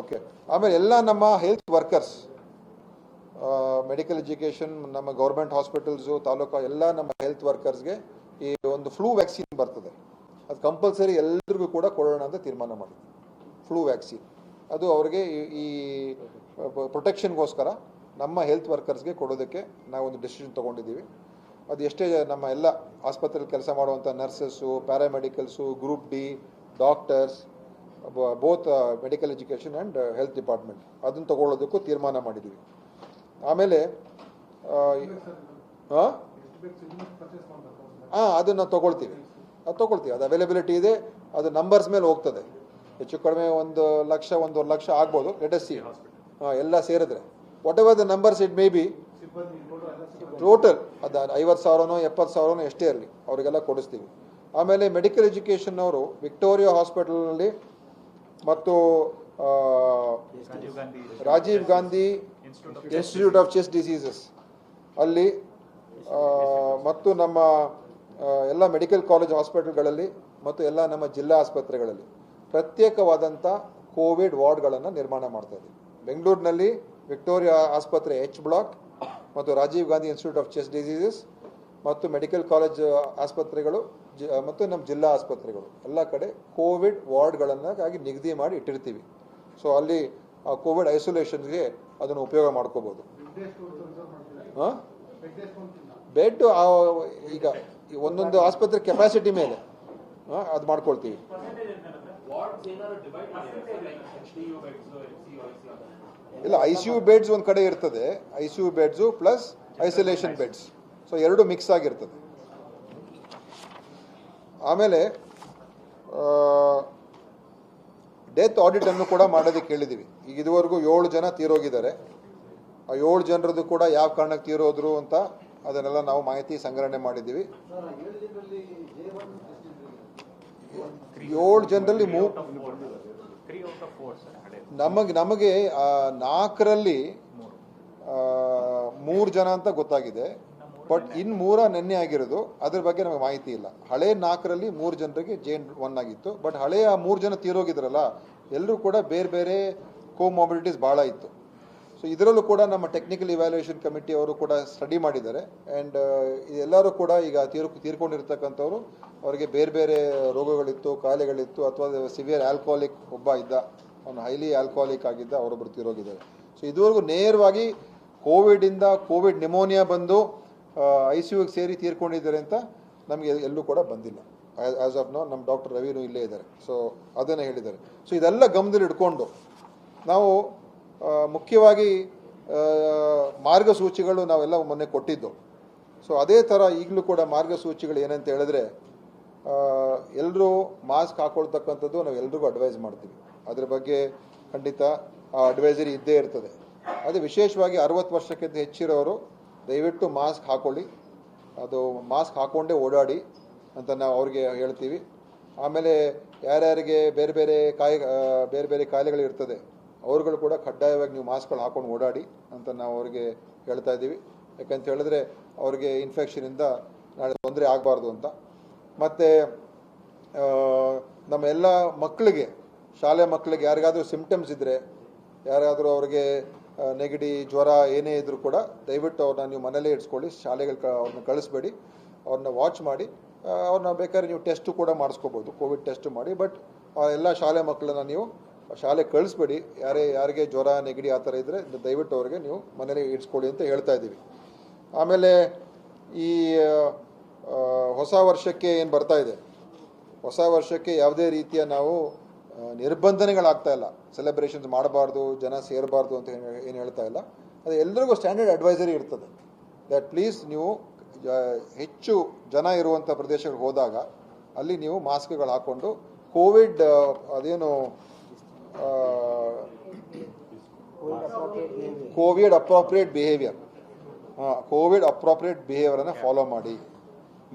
ಓಕೆ ಆಮೇಲೆ ಎಲ್ಲ ನಮ್ಮ ಹೆಲ್ತ್ ವರ್ಕರ್ಸ್ ಮೆಡಿಕಲ್ ಎಜುಕೇಷನ್ ನಮ್ಮ ಗೌರ್ಮೆಂಟ್ ಹಾಸ್ಪಿಟಲ್ಸು ತಾಲೂಕು ಎಲ್ಲ ನಮ್ಮ ಹೆಲ್ತ್ ವರ್ಕರ್ಸ್ಗೆ ಈ ಒಂದು ಫ್ಲೂ ವ್ಯಾಕ್ಸಿನ್ ಬರ್ತದೆ. ಅದು ಕಂಪಲ್ಸರಿ ಎಲ್ರಿಗೂ ಕೂಡ ಕೊಡೋಣ ಅಂತ ತೀರ್ಮಾನ ಮಾಡಿದ್ವಿ. Flu vaccine. ಅದು ಅವ್ರಿಗೆ ಈ- ಪ್ರೊಟೆಕ್ಷನ್ಗೋಸ್ಕರ ನಮ್ಮ ಹೆಲ್ತ್ ವರ್ಕರ್ಸ್ಗೆ ಕೊಡೋದಕ್ಕೆ ನಾವು ಒಂದು ಡಿಸಿಷನ್ ತೊಗೊಂಡಿದ್ದೀವಿ. ಅದು ಎಷ್ಟೇ ನಮ್ಮ ಎಲ್ಲ ಆಸ್ಪತ್ರೆಯಲ್ಲಿ ಕೆಲಸ ಮಾಡುವಂಥ nurses paramedicals group D doctors both medical education and health department. ಅದನ್ನು ತಗೊಳ್ಳೋದಕ್ಕೂ ತೀರ್ಮಾನ ಮಾಡಿದ್ದೀವಿ. ಆಮೇಲೆ ಹಾಂ ಹಾಂ ಅದನ್ನು ತಗೊಳ್ತೀವಿ. ಅದು ತೊಗೊಳ್ತೀವಿ. ಅದು ಅವೈಲೇಬಿಲಿಟಿ ಇದೆ, ಅದು ನಂಬರ್ಸ್ ಮೇಲೆ ಹೋಗ್ತದೆ. ಹೆಚ್ಚು ಕಡಿಮೆ ಒಂದು ಲಕ್ಷ, ಒಂದೂವರೆ ಲಕ್ಷ ಆಗ್ಬೋದು. ಲೆಟಸ್ ಸಿ ಹಾಂ, ಎಲ್ಲ ಸೇರಿದ್ರೆ. Whatever the numbers it may be total ಅದು ಐವತ್ತು ಸಾವಿರನೋ, ಎಪ್ಪತ್ತು ಸಾವಿರನೋ ಎಷ್ಟೇ ಇರಲಿ, ಅವರಿಗೆಲ್ಲ ಕೊಡಿಸ್ತೀವಿ. ಆಮೇಲೆ ಮೆಡಿಕಲ್ ಎಜುಕೇಷನ್ ಅವರು ವಿಕ್ಟೋರಿಯಾ ಹಾಸ್ಪಿಟಲ್ನಲ್ಲಿ ಮತ್ತು Rajiv Gandhi institute of chest diseases ಅಲ್ಲಿ ಮತ್ತು ನಮ್ಮ ಎಲ್ಲ ಮೆಡಿಕಲ್ ಕಾಲೇಜ್ ಹಾಸ್ಪಿಟಲ್ಗಳಲ್ಲಿ ಮತ್ತು ಎಲ್ಲ ನಮ್ಮ ಜಿಲ್ಲಾ ಆಸ್ಪತ್ರೆಗಳಲ್ಲಿ ಪ್ರತ್ಯೇಕವಾದಂಥ ಕೋವಿಡ್ ವಾರ್ಡ್ಗಳನ್ನು ನಿರ್ಮಾಣ ಮಾಡ್ತಾ ಇದ್ದೀವಿ. ಬೆಂಗಳೂರಿನಲ್ಲಿ ವಿಕ್ಟೋರಿಯಾ ಆಸ್ಪತ್ರೆ ಎಚ್ ಬ್ಲಾಕ್ ಮತ್ತು Rajiv Gandhi institute of chest diseases ಮತ್ತು ಮೆಡಿಕಲ್ ಕಾಲೇಜ್ ಆಸ್ಪತ್ರೆಗಳು ಜಿ ಮತ್ತು ನಮ್ಮ ಜಿಲ್ಲಾ ಆಸ್ಪತ್ರೆಗಳು ಎಲ್ಲ ಕಡೆ ಕೋವಿಡ್ ವಾರ್ಡ್ಗಳನ್ನಾಗಿ ನಿಗದಿ ಮಾಡಿ ಇಟ್ಟಿರ್ತೀವಿ. ಸೊ ಅಲ್ಲಿ ಆ ಕೋವಿಡ್ ಐಸೋಲೇಷನ್ಗೆ ಅದನ್ನು ಉಪಯೋಗ ಮಾಡ್ಕೋಬೋದು. ಹಾಂ? ಬೆಡ್ ಈಗ ಒಂದೊಂದು ಆಸ್ಪತ್ರೆ ಕೆಪಾಸಿಟಿ ಮೇಲೆ ಅದು ಮಾಡ್ಕೊಳ್ತೀವಿ. ಇಲ್ಲ ಐ ಸಿ ಯು ಬೆಡ್ಸ್ ಒಂದು ಕಡೆ ಇರ್ತದೆ. I C U beds plus isolation beds so ಎರಡು ಮಿಕ್ಸ್ ಆಗಿರ್ತದೆ. ಆಮೇಲೆ ಡೆತ್ ಆಡಿಟ್ ಅನ್ನು ಕೂಡ ಮಾಡೋದಕ್ಕೆ ಹೇಳಿದ್ದೀವಿ ಈಗ ಇದುವರೆಗೂ ಏಳು ಜನ ತೀರೋಗಿದ್ದಾರೆ. ಆ ಏಳು ಜನರದ್ದು ಕೂಡ ಯಾವ ಕಾರಣಕ್ಕೆ ತೀರೋದ್ರು ಅಂತ ಅದನ್ನೆಲ್ಲ ನಾವು ಮಾಹಿತಿ ಸಂಗ್ರಹಣೆ ಮಾಡಿದ್ದೀವಿ. ಏಳು ಜನರಲ್ಲಿ ನಮಗೆ ನಮಗೆ ನಾಲ್ಕರಲ್ಲಿ ಮೂರು ಜನ ಅಂತ ಗೊತ್ತಾಗಿದೆ. ಬಟ್ ಇನ್ ಮೂರ ನೆನ್ನೆ ಆಗಿರೋದು. ಅದ್ರ ಬಗ್ಗೆ ನಮಗೆ ಮಾಹಿತಿ ಇಲ್ಲ. ಹಳೆ ನಾಲ್ಕರಲ್ಲಿ ಮೂರು ಜನರಿಗೆ ಜೇನ್ ಒನ್ ಆಗಿತ್ತು. ಬಟ್ ಹಳೆಯ ಮೂರು ಜನ ತೀರೋಗಿದ್ರಲ್ಲ ಎಲ್ಲರೂ ಕೂಡ ಬೇರೆ ಬೇರೆ ಕೋಮಾಬಿಲಿಟೀಸ್ ಭಾಳ ಇತ್ತು. ಸೊ ಇದರಲ್ಲೂ ಕೂಡ ನಮ್ಮ ಟೆಕ್ನಿಕಲ್ ಇವ್ಯಾಲ್ಯೂಯೇಷನ್ ಕಮಿಟಿ ಅವರು ಕೂಡ ಸ್ಟಡಿ ಮಾಡಿದ್ದಾರೆ. ಆ್ಯಂಡ್ ಎಲ್ಲರೂ ಕೂಡ ಈಗ ತೀರ್, ತೀರ್ಕೊಂಡಿರ್ತಕ್ಕಂಥವ್ರು ಅವರಿಗೆ ಬೇರೆ ಬೇರೆ ರೋಗಗಳಿತ್ತು, ಕಾಯಿಲೆಗಳಿತ್ತು ಅಥವಾ ಸಿವಿಯರ್ ಆಲ್ಕೋಹಾಲಿಕ್ ಒಬ್ಬ ಇದ್ದ, ಅವನು ಹೈಲಿ ಆಲ್ಕೋಹಾಲಿಕ್ ಆಗಿದ್ದ ಅವರೊಬ್ಬರು ತೀರೋಗಿದ್ದಾರೆ. ಸೊ ಇದುವರೆಗೂ ನೇರವಾಗಿ ಕೋವಿಡಿಂದ ಕೋವಿಡ್ ನಿಮೋನಿಯಾ ಬಂದು ಐ ಸಿ ಯುಗೆ ಸೇರಿ ತೀರ್ಕೊಂಡಿದ್ದಾರೆ ಅಂತ ನಮಗೆ ಎಲ್ಲೂ ಕೂಡ ಬಂದಿಲ್ಲ. ಆಸ್ ಆಫ್ ನೋ ನಮ್ಮ ಡಾಕ್ಟರ್ ರವಿನೂ ಇಲ್ಲೇ ಇದ್ದಾರೆ. ಸೊ ಅದನ್ನು ಹೇಳಿದ್ದಾರೆ. ಸೊ ಇದೆಲ್ಲ ಗಮನದಲ್ಲಿ ಇಟ್ಕೊಂಡು ನಾವು ಮುಖ್ಯವಾಗಿ ಮಾರ್ಗಸೂಚಿಗಳು ನಾವೆಲ್ಲ ಮೊನ್ನೆ ಕೊಟ್ಟಿದ್ದು. ಸೊ ಅದೇ ಥರ ಈಗಲೂ ಕೂಡ ಮಾರ್ಗಸೂಚಿಗಳು ಏನಂತ ಹೇಳಿದ್ರೆ ಎಲ್ಲರೂ ಮಾಸ್ಕ್ ಹಾಕೊಳ್ತಕ್ಕಂಥದ್ದು ನಾವು ಎಲ್ರಿಗೂ ಅಡ್ವೈಸ್ ಮಾಡ್ತೀವಿ. ಅದ್ರ ಬಗ್ಗೆ ಖಂಡಿತ ಆ ಅಡ್ವೈಸರಿ ಇದ್ದೇ ಇರ್ತದೆ. ಅದೇ ವಿಶೇಷವಾಗಿ ಅರವತ್ತು ವರ್ಷಕ್ಕಿಂತ ಹೆಚ್ಚಿರೋರು, ದಯವಿಟ್ಟು ಮಾಸ್ಕ್ ಹಾಕೊಳ್ಳಿ. ಅದು ಮಾಸ್ಕ್ ಹಾಕೊಂಡೇ ಓಡಾಡಿ ಅಂತ ನಾವು ಅವ್ರಿಗೆ ಹೇಳ್ತೀವಿ. ಆಮೇಲೆ ಯಾರ್ಯಾರಿಗೆ ಬೇರೆ ಬೇರೆ ಕಾಯಿ ಬೇರೆ ಬೇರೆ ಕಾಯಿಲೆಗಳು ಇರ್ತದೆ ಅವ್ರುಗಳು ಕೂಡ ಕಡ್ಡಾಯವಾಗಿ ನೀವು ಮಾಸ್ಕ್ಗಳು ಹಾಕೊಂಡು ಓಡಾಡಿ ಅಂತ ನಾವು ಅವ್ರಿಗೆ ಹೇಳ್ತಾ ಇದ್ದೀವಿ. ಯಾಕಂತ ಹೇಳಿದ್ರೆ ಅವ್ರಿಗೆ ಇನ್ಫೆಕ್ಷನಿಂದ ನಾಳೆ ತೊಂದರೆ ಆಗಬಾರ್ದು ಅಂತ. ಮತ್ತು ನಮ್ಮ ಎಲ್ಲ ಮಕ್ಕಳಿಗೆ, ಶಾಲೆ ಮಕ್ಕಳಿಗೆ ಯಾರಿಗಾದರೂ ಸಿಂಪ್ಟಮ್ಸ್ ಇದ್ದರೆ ಯಾರಾದರೂ ಅವ್ರಿಗೆ ನೆಗಡಿ, ಜ್ವರ ಏನೇ ಇದ್ರೂ ಕೂಡ ದಯವಿಟ್ಟು ಅವ್ರನ್ನ ನೀವು ಮನೇಲೇ ಇಡ್ಸ್ಕೊಳ್ಳಿ. ಶಾಲೆಗಳು ಅವ್ರನ್ನ ಕಳಿಸ್ಬೇಡಿ. ಅವ್ರನ್ನ ವಾಚ್ ಮಾಡಿ ಅವ್ರನ್ನ ಬೇಕಾದ್ರೆ ನೀವು ಟೆಸ್ಟು ಕೂಡ ಮಾಡಿಸ್ಕೋಬೋದು. ಕೋವಿಡ್ ಟೆಸ್ಟು ಮಾಡಿ ಬಟ್ ಎಲ್ಲ ಶಾಲೆ ಮಕ್ಕಳನ್ನ ನೀವು ಶಾಲೆ ಕಳಿಸ್ಬೇಡಿ, ಯಾರೇ, ಯಾರಿಗೆ ಜ್ವರ, ನೆಗಡಿ ಆ ಥರ ಇದ್ದರೆ ದಯವಿಟ್ಟು ಅವ್ರಿಗೆ ನೀವು ಮನೇಲಿ ಇಡ್ಸ್ಕೊಳ್ಳಿ ಅಂತ ಹೇಳ್ತಾ ಇದ್ದೀವಿ. ಆಮೇಲೆ ಈ ಹೊಸ ವರ್ಷಕ್ಕೆ ಏನು ಬರ್ತಾ ಇದೆ? ಹೊಸ ವರ್ಷಕ್ಕೆ ಯಾವುದೇ ರೀತಿಯ ನಾವು ನಿರ್ಬಂಧನೆಗಳಾಗ್ತಾ ಇಲ್ಲ. ಸೆಲೆಬ್ರೇಷನ್ಸ್ ಮಾಡಬಾರ್ದು, ಜನ ಸೇರಬಾರ್ದು ಅಂತ ಏನು ಹೇಳ್ತಾ ಇಲ್ಲ. ಅದು ಎಲ್ರಿಗೂ ಸ್ಟ್ಯಾಂಡರ್ಡ್ ಅಡ್ವೈಸರಿ ಇರ್ತದೆ. ದಟ್ ಪ್ಲೀಸ್ ನೀವು ಹೆಚ್ಚು ಜನ ಇರುವಂಥ ಪ್ರದೇಶಗಳಿಗೆ ಹೋದಾಗ ಅಲ್ಲಿ ನೀವು ಮಾಸ್ಕ್ಗಳು ಹಾಕ್ಕೊಂಡು ಕೋವಿಡ್ ಅದೇನು covid appropriate behaviour. Covid appropriate ಬಿಹೇವಿಯರನ್ನು follow ಮಾಡಿ.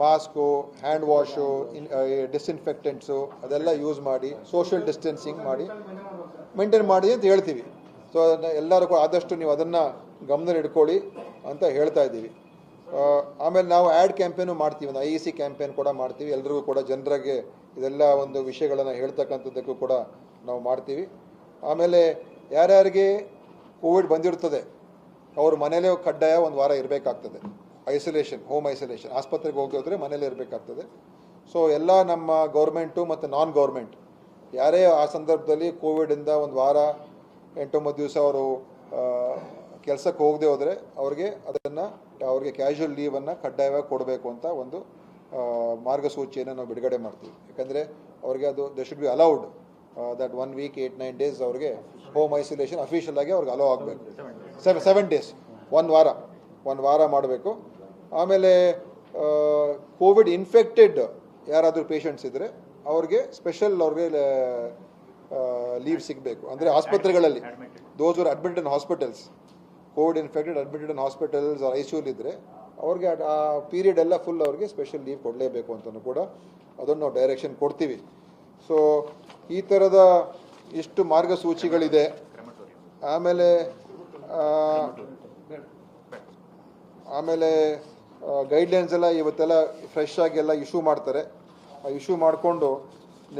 Mask, hand wash, in disinfectants ಅದೆಲ್ಲ ಯೂಸ್ ಮಾಡಿ, ಸೋಷಿಯಲ್ ಡಿಸ್ಟೆನ್ಸಿಂಗ್ ಮಾಡಿ, ಮೇಂಟೈನ್ ಮಾಡಿ ಅಂತ ಹೇಳ್ತೀವಿ. ಸೊ ಎಲ್ಲರೂ ಕೂಡ ಆದಷ್ಟು ನೀವು ಅದನ್ನು ಗಮನದಲ್ಲಿ ಇಟ್ಕೊಳ್ಳಿ ಅಂತ ಹೇಳ್ತಾ ಇದ್ದೀವಿ. ಆಮೇಲೆ ನಾವು ಆ್ಯಡ್ ಕ್ಯಾಂಪೇನು ಮಾಡ್ತೀವಿ, ಒಂದು ಐ ಸಿ ಕ್ಯಾಂಪೇನ್ ಕೂಡ ಮಾಡ್ತೀವಿ. ಎಲ್ರಿಗೂ ಕೂಡ ಜನರಿಗೆ ಇದೆಲ್ಲ ಒಂದು ವಿಷಯಗಳನ್ನು ಹೇಳ್ತಕ್ಕಂಥದ್ದಕ್ಕೂ ಕೂಡ ನಾವು ಮಾಡ್ತೀವಿ. ಆಮೇಲೆ ಯಾರ್ಯಾರಿಗೆ ಕೋವಿಡ್ ಬಂದಿರ್ತದೆ ಅವ್ರ ಮನೇಲೇ ಕಡ್ಡಾಯ ಒಂದು ವಾರ ಇರಬೇಕಾಗ್ತದೆ. ಐಸೋಲೇಷನ್, ಹೋಮ್ ಐಸೋಲೇಷನ್, ಆಸ್ಪತ್ರೆಗೆ ಹೋಗಿ ಹೋದರೆ ಮನೇಲೇ ಇರಬೇಕಾಗ್ತದೆ. ಸೊ ಎಲ್ಲ ನಮ್ಮ ಗೌರ್ಮೆಂಟು ಮತ್ತು ನಾನ್ ಗೌರ್ಮೆಂಟ್ ಯಾರೇ ಆ ಸಂದರ್ಭದಲ್ಲಿ ಕೋವಿಡಿಂದ ಒಂದು ವಾರ, ಎಂಟೊಂಬತ್ತು ದಿವಸ ಅವರು ಕೆಲಸಕ್ಕೆ ಹೋಗದೆ ಹೋದರೆ ಅವ್ರಿಗೆ ಅದನ್ನು, ಅವ್ರಿಗೆ ಕ್ಯಾಶುವಲ್ ಲೀವನ್ನು ಕಡ್ಡಾಯವಾಗಿ ಕೊಡಬೇಕು ಅಂತ ಒಂದು ಮಾರ್ಗಸೂಚಿಯನ್ನು ನಾವು ಬಿಡುಗಡೆ ಮಾಡ್ತೀವಿ. ಯಾಕಂದರೆ ಅವ್ರಿಗೆ ಅದು they should be allowed that one week eight nine days ಅವ್ರಿಗೆ ಹೋಮ್ ಐಸೋಲೇಷನ್ ಅಫಿಷಿಯಲ್ ಆಗಿ ಅವ್ರಿಗೆ ಅಲೋ ಆಗಬೇಕು. ಸೆವೆನ್ ಸೆವೆನ್ ಡೇಸ್ ಒಂದು ವಾರ. ಒಂದು ವಾರ ಮಾಡಬೇಕು. ಆಮೇಲೆ ಕೋವಿಡ್ ಇನ್ಫೆಕ್ಟೆಡ್ ಯಾರಾದರೂ ಪೇಷಂಟ್ಸ್ ಇದ್ದರೆ ಅವ್ರಿಗೆ ಸ್ಪೆಷಲ್ ಅವ್ರಿಗೆ ಲೀವ್ ಸಿಗಬೇಕು. ಅಂದರೆ ಆಸ್ಪತ್ರೆಗಳಲ್ಲಿ. Those are admitted in hospitals covid infected admitted in hospitals I C ಇದ್ದರೆ ಅವ್ರಿಗೆ ಆ- ಆ ಪೀರಿಯಡ್ ಎಲ್ಲ ಫುಲ್ ಅವ್ರಿಗೆ ಸ್ಪೆಷಲ್ ಲೀವ್ ಕೊಡಲೇಬೇಕು ಅಂತಲೂ ಕೂಡ ಅದನ್ನು ನಾವು ಡೈರೆಕ್ಷನ್ ಕೊಡ್ತೀವಿ. ಸೊ ಈ ಥರದ ಇಷ್ಟು ಮಾರ್ಗಸೂಚಿಗಳಿದೆ. ಆಮೇಲೆ ಆಮೇಲೆ ಗೈಡ್ಲೈನ್ಸ್ ಎಲ್ಲ ಇವತ್ತೆಲ್ಲ ಫ್ರೆಶ್ ಆಗಿ ಎಲ್ಲ ಇಶ್ಯೂ ಮಾಡ್ತಾರೆ. ಆ ಇಶ್ಯೂ ಮಾಡಿಕೊಂಡು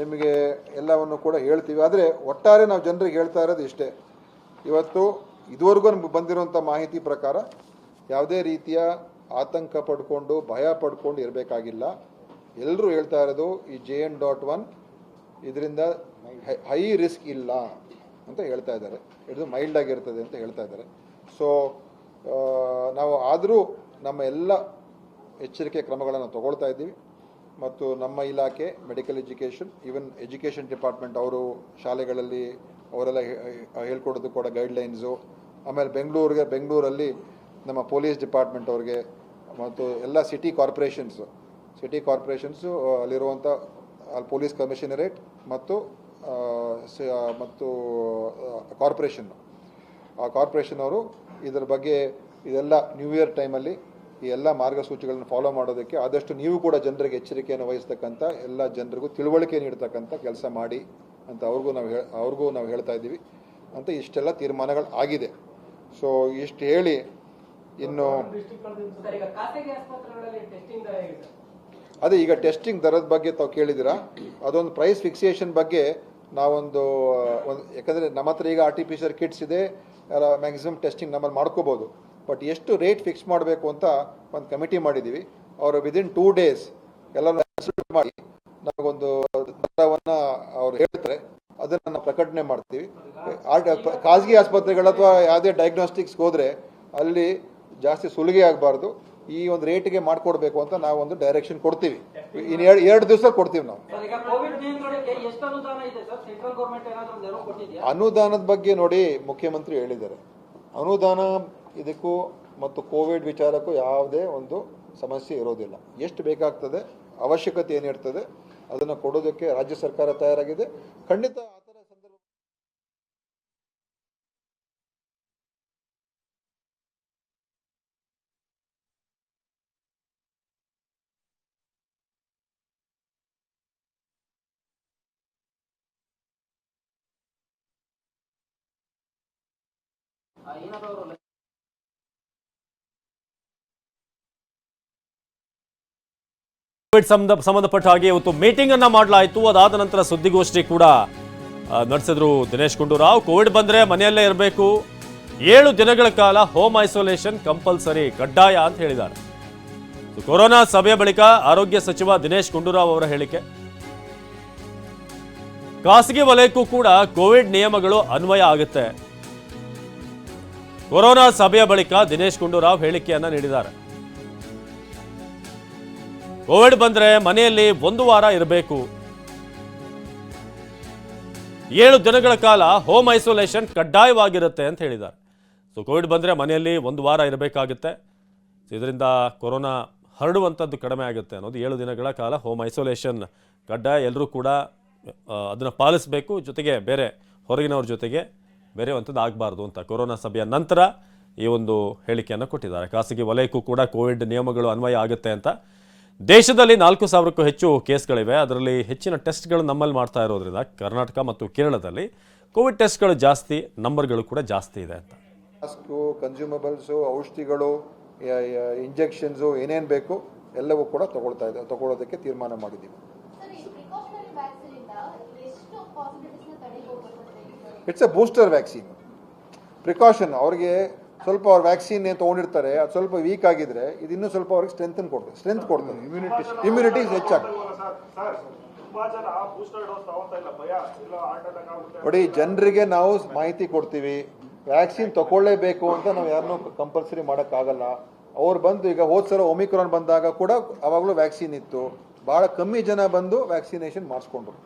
ನಿಮಗೆ ಎಲ್ಲವನ್ನು ಕೂಡ ಹೇಳ್ತೀವಿ. ಆದರೆ ಒಟ್ಟಾರೆ ನಾವು ಜನರಿಗೆ ಹೇಳ್ತಾ ಇರೋದು ಇಷ್ಟೇ. ಇವತ್ತು ಇದುವರೆಗೂ ನಮಗೆ ಬಂದಿರುವಂಥ ಮಾಹಿತಿ ಪ್ರಕಾರ ಯಾವುದೇ ರೀತಿಯ ಆತಂಕ ಪಡ್ಕೊಂಡು, ಭಯ ಪಡ್ಕೊಂಡು ಇರಬೇಕಾಗಿಲ್ಲ. ಎಲ್ಲರೂ ಹೇಳ್ತಾ ಇರೋದು ಈ ಜೆ ಎನ್ ಡಾಟ್ ಒನ್ ಇದರಿಂದ ಹೈ ರಿಸ್ಕ್ ಇಲ್ಲ ಅಂತ ಹೇಳ್ತಾ ಇದ್ದಾರೆ. ಇದು ಮೈಲ್ಡ್ ಆಗಿರ್ತದೆ ಅಂತ ಹೇಳ್ತಾ ಇದ್ದಾರೆ. ಸೊ ನಾವು ಆದರೂ ನಮ್ಮ ಎಲ್ಲ ಎಚ್ಚರಿಕೆ ಕ್ರಮಗಳನ್ನು ತಗೊಳ್ತಾ ಇದ್ದೀವಿ. ಮತ್ತು ನಮ್ಮ ಇಲಾಖೆ medical education even education department ಅವರು ಶಾಲೆಗಳಲ್ಲಿ ಅವರೆಲ್ಲ ಹೇಳ್ಕೊಡೋದು ಕೂಡ ಗೈಡ್ಲೈನ್ಸು ಆಮೇಲೆ ಬೆಂಗಳೂರಿಗೆ, ಬೆಂಗಳೂರಲ್ಲಿ ನಮ್ಮ ಪೊಲೀಸ್ ಡಿಪಾರ್ಟ್ಮೆಂಟ್ ಅವ್ರಿಗೆ ಮತ್ತು ಎಲ್ಲ ಸಿಟಿ ಕಾರ್ಪೊರೇಷನ್ಸು ಸಿಟಿ ಕಾರ್ಪೊರೇಷನ್ಸು ಅಲ್ಲಿರುವಂಥ ಅಲ್ಲಿ ಪೊಲೀಸ್ ಕಮಿಷನರೇಟ್ ಮತ್ತು ಮತ್ತು ಕಾರ್ಪೊರೇಷನ್. ಆ ಕಾರ್ಪೊರೇಷನ್ ಅವರು ಇದರ ಬಗ್ಗೆ ಇದೆಲ್ಲ ನ್ಯೂ ಇಯರ್ ಟೈಮಲ್ಲಿ ಈ ಎಲ್ಲ ಮಾರ್ಗಸೂಚಿಗಳನ್ನು ಫಾಲೋ ಮಾಡೋದಕ್ಕೆ ಆದಷ್ಟು ನೀವು ಕೂಡ ಜನರಿಗೆ ಎಚ್ಚರಿಕೆಯನ್ನು ವಹಿಸ್ತಕ್ಕಂಥ ಎಲ್ಲ ಜನರಿಗೂ ತಿಳುವಳಿಕೆ ನೀಡ್ತಕ್ಕಂಥ ಕೆಲಸ ಮಾಡಿ ಅಂತ ಅವ್ರಿಗೂ ನಾವು ಹೇ, ಅವ್ರಿಗೂ ನಾವು ಹೇಳ್ತಾ ಇದ್ದೀವಿ ಅಂತ ಇಷ್ಟೆಲ್ಲ ತೀರ್ಮಾನಗಳು ಆಗಿದೆ. ಸೊ ಇಷ್ಟು ಹೇಳಿ ಇನ್ನು ಅದೇ, ಈಗ ಟೆಸ್ಟಿಂಗ್ ದರದ ಬಗ್ಗೆ ತಾವು ಕೇಳಿದಿರಾ ಅದೊಂದು ಪ್ರೈಸ್ ಫಿಕ್ಸೇಷನ್ ಬಗ್ಗೆ ನಾವೊಂದು ಒಂದು, ಯಾಕಂದರೆ ನಮ್ಮ ಹತ್ರ ಈಗ R T P C R kits ಇದೆ ಮ್ಯಾಕ್ಸಿಮಮ್ ಟೆಸ್ಟಿಂಗ್ ನಮ್ಮಲ್ಲಿ ಮಾಡ್ಕೋಬೋದು. ಬಟ್ ಎಷ್ಟು ರೇಟ್ ಫಿಕ್ಸ್ ಮಾಡಬೇಕು ಅಂತ ಒಂದು ಕಮಿಟಿ ಮಾಡಿದ್ದೀವಿ. ಅವರು ವಿದಿನ್ ಟೂ ಡೇಸ್ ಎಲ್ಲ ಮಾಡಿ ನಮಗೊಂದು ದರವನ್ನು ಅವ್ರು ಹೇಳ್ತಾರೆ. ಅದನ್ನು ನಾವು ಪ್ರಕಟಣೆ ಮಾಡ್ತೀವಿ. ಖಾಸಗಿ ಆಸ್ಪತ್ರೆಗಳು ಅಥವಾ ಯಾವುದೇ ಡಯಾಗ್ನೋಸ್ಟಿಕ್ಸ್ಗೆ ಹೋದರೆ ಅಲ್ಲಿ ಜಾಸ್ತಿ ಸುಲಿಗೆ ಆಗಬಾರ್ದು. ಈ ಒಂದು ರೇಟಿಗೆ ಮಾಡಿಕೊಡ್ಬೇಕು ಅಂತ ನಾವು ಒಂದು ಡೈರೆಕ್ಷನ್ ಕೊಡ್ತೀವಿ. ಇನ್ನು ಎರಡು ಎರಡು ದಿವಸ ಕೊಡ್ತೀವಿ ನಾವು. ಅನುದಾನದ ಬಗ್ಗೆ ನೋಡಿ ಮುಖ್ಯಮಂತ್ರಿ ಹೇಳಿದ್ದಾರೆ. ಅನುದಾನ ಇದಕ್ಕೂ ಮತ್ತು ಕೋವಿಡ್ ವಿಚಾರಕ್ಕೂ ಯಾವುದೇ ಒಂದು ಸಮಸ್ಯೆ ಇರೋದಿಲ್ಲ. ಎಷ್ಟು ಬೇಕಾಗ್ತದೆ ಅವಶ್ಯಕತೆ ಏನಿರ್ತದೆ ಅದನ್ನು ಕೊಡೋದಕ್ಕೆ ರಾಜ್ಯ ಸರ್ಕಾರ ತಯಾರಾಗಿದೆ. ಖಂಡಿತ ಕೋವಿಡ್ ಸಂಬಂಧ ಸಂಬಂಧಪಟ್ಟ ಹಾಗೆ ಇವತ್ತು ಮೀಟಿಂಗ್ ಅನ್ನ ಮಾಡಲಾಯಿತು. ಅದಾದ ನಂತರ ಸುದ್ದಿಗೋಷ್ಠಿ ಕೂಡ ನಡೆಸಿದ್ರು ದಿನೇಶ್ ಗುಂಡೂರಾವ್. ಕೋವಿಡ್ ಬಂದ್ರೆ ಮನೆಯಲ್ಲೇ ಇರಬೇಕು. ಏಳು ದಿನಗಳ ಕಾಲ ಹೋಮ್ ಐಸೋಲೇಷನ್ ಕಂಪಲ್ಸರಿ ಕಡ್ಡಾಯ ಅಂತ ಹೇಳಿದ್ದಾರೆ. ಕೊರೋನಾ ಸಭೆಯ ಬಳಿಕ ಆರೋಗ್ಯ ಸಚಿವ ದಿನೇಶ್ ಗುಂಡೂರಾವ್ ಅವರ ಹೇಳಿಕೆ. ಖಾಸಗಿ ವಲಯಕ್ಕೂ ಕೂಡ ಕೋವಿಡ್ ನಿಯಮಗಳು ಅನ್ವಯ ಆಗುತ್ತೆ. ಕೊರೋನಾ ಸಭೆಯ ಬಳಿಕ ದಿನೇಶ್ ಗುಂಡೂರಾವ್ ಹೇಳಿಕೆಯನ್ನ ನೀಡಿದ್ದಾರೆ. ಕೋವಿಡ್ ಬಂದ್ರೆ ಮನೆಯಲ್ಲಿ ಒಂದು ವಾರ ಇರಬೇಕು. ಏಳು ದಿನಗಳ ಕಾಲ ಹೋಮ್ ಐಸೋಲೇಷನ್ ಕಡ್ಡಾಯವಾಗಿರುತ್ತೆ ಅಂತ ಹೇಳಿದ್ದಾರೆ. ಸೊ ಕೋವಿಡ್ ಬಂದರೆ ಮನೆಯಲ್ಲಿ ಒಂದು ವಾರ ಇರಬೇಕಾಗುತ್ತೆ. ಇದರಿಂದ ಕೊರೋನಾ ಹರಡುವಂಥದ್ದು ಕಡಿಮೆ ಆಗುತ್ತೆ ಅನ್ನೋದು ಏಳು ದಿನಗಳ ಕಾಲ ಹೋಮ್ ಐಸೋಲೇಷನ್ ಕಡ್ಡಾಯ ಎಲ್ಲರೂ ಕೂಡ ಅದನ್ನು ಪಾಲಿಸಬೇಕು. ಜೊತೆಗೆ ಬೇರೆ ಹೊರಗಿನವ್ರ ಜೊತೆಗೆ ಬೇರೆವಂಥದ್ದು ಆಗಬಾರ್ದು ಅಂತ ಕೊರೋನಾ ಸಭೆಯ ನಂತರ ಈ ಒಂದು ಹೇಳಿಕೆಯನ್ನು ಕೊಟ್ಟಿದ್ದಾರೆ. ಖಾಸಗಿ ವಲಯಕ್ಕೂ ಕೂಡ ಕೋವಿಡ್ ನಿಯಮಗಳು ಅನ್ವಯ ಆಗುತ್ತೆ ಅಂತ. ದೇಶದಲ್ಲಿ ನಾಲ್ಕು ಸಾವಿರಕ್ಕೂ ಹೆಚ್ಚು ಕೇಸ್ಗಳಿವೆ. ಅದರಲ್ಲಿ ಹೆಚ್ಚಿನ ಟೆಸ್ಟ್ಗಳು ನಮ್ಮಲ್ಲಿ ಮಾಡ್ತಾ ಇರೋದ್ರಿಂದ ಕರ್ನಾಟಕ ಮತ್ತು ಕೇರಳದಲ್ಲಿ ಕೋವಿಡ್ ಟೆಸ್ಟ್ಗಳು ಜಾಸ್ತಿ, ನಂಬರ್ಗಳು ಕೂಡ ಜಾಸ್ತಿ ಇದೆ ಅಂತ. ಮಾಸ್ಕು, ಕನ್ಸ್ಯೂಮಬಲ್ಸು, ಔಷಧಿಗಳು ಇಂಜೆಕ್ಷನ್ಸು ಏನೇನು ಬೇಕು ಎಲ್ಲವೂ ಕೂಡ ತಗೊಳ್ತಾ ಇದೆ, ತಗೊಳ್ಳೋದಕ್ಕೆ ತೀರ್ಮಾನ ಮಾಡಿದ್ದೀವಿ ಸರ್ ಈ ಪ್ರಿಕಾಷನರಿ ವ್ಯಾಕ್ಸಿನ್ ಇಂದ ಎಷ್ಟು ಪಾಸಿಬಿಲಿಟೀಸ್ನ ತಡೆಗಟ್ಟುತ್ತೆ it's a booster vaccine precaution ಅವ್ರಿಗೆ ಸ್ವಲ್ಪ ಅವ್ರ ವ್ಯಾಕ್ಸಿನ್ ಏನು ತೊಗೊಂಡಿರ್ತಾರೆ ಅದು ಸ್ವಲ್ಪ ವೀಕ್ ಆಗಿದ್ರೆ ಇದು ಇನ್ನೂ ಸ್ವಲ್ಪ ಅವ್ರಿಗೆ ಸ್ಟ್ರೆಂತ್ ಕೊಡ್ತದೆ. ಸ್ಟ್ರೆಂತ್ ಕೊಡ್ತದೆ. ಇಮ್ಯುನಿಟಿ ಇಮ್ಯುನಿಟಿ ಹೆಚ್ಚಾಗ್ತದೆ ನೋಡಿ ಜನರಿಗೆ ನಾವು ಮಾಹಿತಿ ಕೊಡ್ತೀವಿ. ವ್ಯಾಕ್ಸಿನ್ ತಗೊಳ್ಳೇಬೇಕು ಅಂತ ನಾವು ಯಾರನ್ನೂ ಕಂಪಲ್ಸರಿ ಮಾಡೋಕ್ಕಾಗಲ್ಲ. ಅವ್ರು ಬಂದು ಈಗ ಹೋದ ಸಲ ಒಮಿಕ್ರಾನ್ ಬಂದಾಗ ಕೂಡ ಅವಾಗಲೂ ವ್ಯಾಕ್ಸಿನ್ ಇತ್ತು. ಭಾಳ ಕಮ್ಮಿ ಜನ ಬಂದು ವ್ಯಾಕ್ಸಿನೇಷನ್ ಮಾಡಿಸ್ಕೊಂಡ್ರು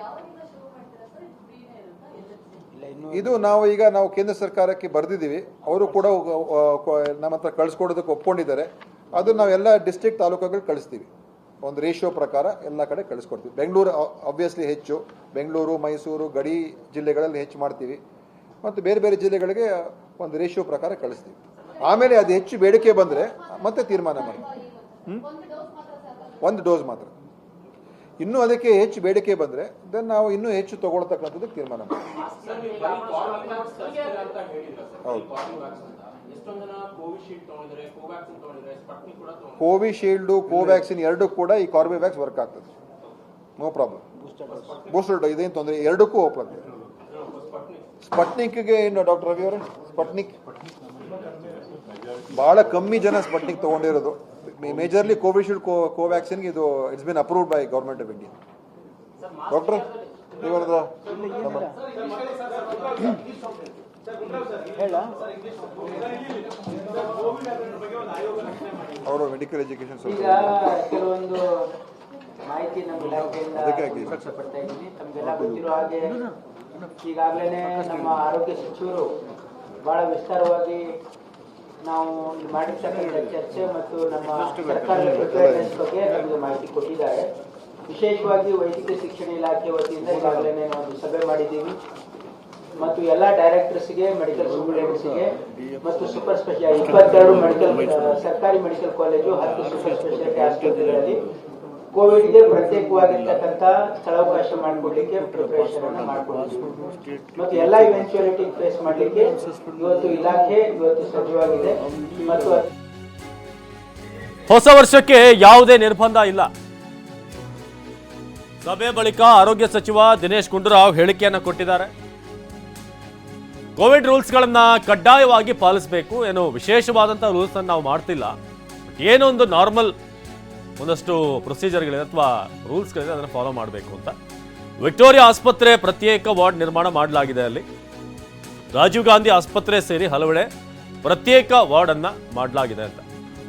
ಯಾವಾಗಿಂದ ಶುರು ಮಾಡ್ತೀರಾ ಸರ್ ಇದು ಫ್ರೀನೇ ಇರುತ್ತಾ ಇದು ನಾವು ಈಗ ನಾವು ಕೇಂದ್ರ ಸರ್ಕಾರಕ್ಕೆ ಬರೆದಿದ್ದೀವಿ. ಅವರು ಕೂಡ ನಮ್ಮ ಹತ್ರ ಕಳಿಸ್ಕೊಡೋದಕ್ಕೆ ಒಪ್ಕೊಂಡಿದ್ದಾರೆ. ಅದು ಎಲ್ಲ ಡಿಸ್ಟ್ರಿಕ್ಟ್ ತಾಲೂಕುಗಳು ಕಳಿಸ್ತೀವಿ. ಒಂದು ರೇಷಿಯೋ ಪ್ರಕಾರ ಎಲ್ಲ ಕಡೆ ಕಳಿಸ್ಕೊಡ್ತೀವಿ. ಬೆಂಗಳೂರು ಆಬ್ವಿಯಸ್ಲಿ ಹೆಚ್ಚು. ಬೆಂಗಳೂರು, ಮೈಸೂರು, ಗಡಿ ಜಿಲ್ಲೆಗಳಲ್ಲಿ ಹೆಚ್ಚು ಮಾಡ್ತೀವಿ. ಮತ್ತು ಬೇರೆ ಬೇರೆ ಜಿಲ್ಲೆಗಳಿಗೆ ಒಂದು ರೇಷಿಯೋ ಪ್ರಕಾರ ಕಳಿಸ್ತೀವಿ. ಆಮೇಲೆ ಅದು ಹೆಚ್ಚು ಬೇಡಿಕೆ ಬಂದರೆ ಮತ್ತೆ ತೀರ್ಮಾನ ಮಾಡಿ ಮಾತ್ರ ಒಂದು ಡೋಸ್ ಮಾತ್ರ ಇನ್ನೂ ಅದಕ್ಕೆ ಹೆಚ್ಚು ಬೇಡಿಕೆ ಬಂದರೆ ದೆನ್ ನಾವು ಇನ್ನೂ ಹೆಚ್ಚು ತಗೊಳ್ತಕ್ಕಂಥದ್ದು ತೀರ್ಮಾನ ಮಾಡ್ತೀವಿ. ಕೋವಿಶೀಲ್ಡ್ ಕೋವ್ಯಾಕ್ಸಿನ್ ಎರಡೂ ಕೂಡ ಈ ಕಾರ್ಬಿವ್ಯಾಕ್ಸ್ ವರ್ಕ್ ಆಗ್ತದೆ. ನೋ ಪ್ರಾಬ್ಲಮ್ ಬೂಸ್ಟರ್ ಡೋಸ್ ಇದೇನು ತೊಂದರೆ ಎರಡಕ್ಕೂ ಓಪನ್ ಸ್ಪಟ್ನಿಕ್ಗೆ ಏನು ಡಾಕ್ಟರ್ ರವಿ ಅವರೇ? ಸ್ಪಟ್ನಿಕ್ ಭಾಳ ಕಮ್ಮಿ ಜನ ಸ್ಪಟ್ನಿಕ್ ತೊಗೊಂಡಿರೋದು. ಮೇಜರ್ಲಿ ಕೋವಿಶೀಲ್ಡ್ ಕೋ ಕೋವ್ಯಾಕ್ಸಿನ್ಗೆ ಇದು it's been approved by government of India doctor ಅವರು ಮೆಡಿಕಲ್ ಎಜುಕೇಶನ್ ಈಗ ಕೆಲವೊಂದು ಮಾಹಿತಿ ನಮ್ಮ ಇಲಾಖೆಯಿಂದ ಪಡ್ತಾ ಇದ್ದೀನಿ. ತಮಗೆಲ್ಲ ಗೊತ್ತಿರೋ ಹಾಗೆ ಈಗಾಗಲೇ ನಮ್ಮ ಆರೋಗ್ಯ ಸಚಿವರು ಬಹಳ ವಿಸ್ತಾರವಾಗಿ ನಾವು ಮಾಡಿರ್ತಕ್ಕಂಥ ಚರ್ಚೆ ಮತ್ತು ನಮ್ಮ ಸರ್ಕಾರದ ಪ್ರಿಪೇರ್ನೆಸ್ ಬಗ್ಗೆ ನಮಗೆ ಮಾಹಿತಿ ಕೊಟ್ಟಿದ್ದಾರೆ. ವಿಶೇಷವಾಗಿ ವೈದ್ಯಕೀಯ ಶಿಕ್ಷಣ ಇಲಾಖೆ ವತಿಯಿಂದ ಈಗಾಗಲೇ ನಾವು ಒಂದು ಸಭೆ ಮಾಡಿದ್ದೀವಿ. ಮತ್ತು ಎಲ್ಲ ಡೈರೆಕ್ಟರ್ಸ್ಗೆ ಮೆಡಿಕಲ್ ಸ್ಟೂಡೆಂಟ್ಸ್ಗೆ ಮತ್ತು ಸೂಪರ್ ಸ್ಪೆಷಾಲಿಟಿ ಇಪ್ಪತ್ತೆರಡು ಮೆಡಿಕಲ್ ಸರ್ಕಾರಿ ಮೆಡಿಕಲ್ ಕಾಲೇಜು ಹತ್ತು ಸೂಪರ್ ಸ್ಪೆಷಾಲಿಟಿ ಆಸ್ಪತ್ರೆಗಳಲ್ಲಿ ಕೋವಿಡ್ಗೆ ಪ್ರತ್ಯೇಕವಾಗಿರ್ತಕ್ಕಂಥ ಸ್ಥಳಾವಕಾಶ ಮಾಡಿಕೊಡ್ಲಿಕ್ಕೆ ಪ್ರಿಪರೇಷನ್ ಅನ್ನ ಮಾಡ್ಕೊಂಡಿದ್ದೀವಿ. ಮತ್ತು ಎಲ್ಲ ಇವೆಂಚುಯಾಲಿಟಿ ಫೇಸ್ ಮಾಡಲಿಕ್ಕೆ ಇವತ್ತು ಇಲಾಖೆ ಇವತ್ತು ಸಜ್ಜವಾಗಿದೆ ಮತ್ತು ಹೊಸ ವರ್ಷಕ್ಕೆ ಯಾವುದೇ ನಿರ್ಬಂಧ ಇಲ್ಲ. ಸಭೆ ಬಳಿಕ ಆರೋಗ್ಯ ಸಚಿವ ದಿನೇಶ್ ಗುಂಡೂರಾವ್ ಹೇಳಿಕೆಯನ್ನು ಕೊಟ್ಟಿದ್ದಾರೆ. ಕೋವಿಡ್ ರೂಲ್ಸ್ಗಳನ್ನ ಕಡ್ಡಾಯವಾಗಿ ಪಾಲಿಸಬೇಕು ಏನು ವಿಶೇಷವಾದಂಥ ರೂಲ್ಸ್ ಅನ್ನು ನಾವು ಮಾಡ್ತಿಲ್ಲ. ಏನೊಂದು ಏನೋ ಒಂದು ನಾರ್ಮಲ್ ಒಂದಷ್ಟು ಪ್ರೊಸೀಜರ್ಗಳಿದೆ ಅಥವಾ ರೂಲ್ಸ್ಗಳಿದೆ, ಅದನ್ನು ಫಾಲೋ ಮಾಡಬೇಕು ಅಂತ. ವಿಕ್ಟೋರಿಯಾ ಆಸ್ಪತ್ರೆ ಪ್ರತ್ಯೇಕ ವಾರ್ಡ್ ನಿರ್ಮಾಣ ಮಾಡಲಾಗಿದೆ ಅಲ್ಲಿ. ರಾಜೀವ್ ಗಾಂಧಿ ಆಸ್ಪತ್ರೆ ಸೇರಿ ಹಲವೆಡೆ ಪ್ರತ್ಯೇಕ ವಾರ್ಡನ್ನು ಮಾಡಲಾಗಿದೆ ಅಂತ.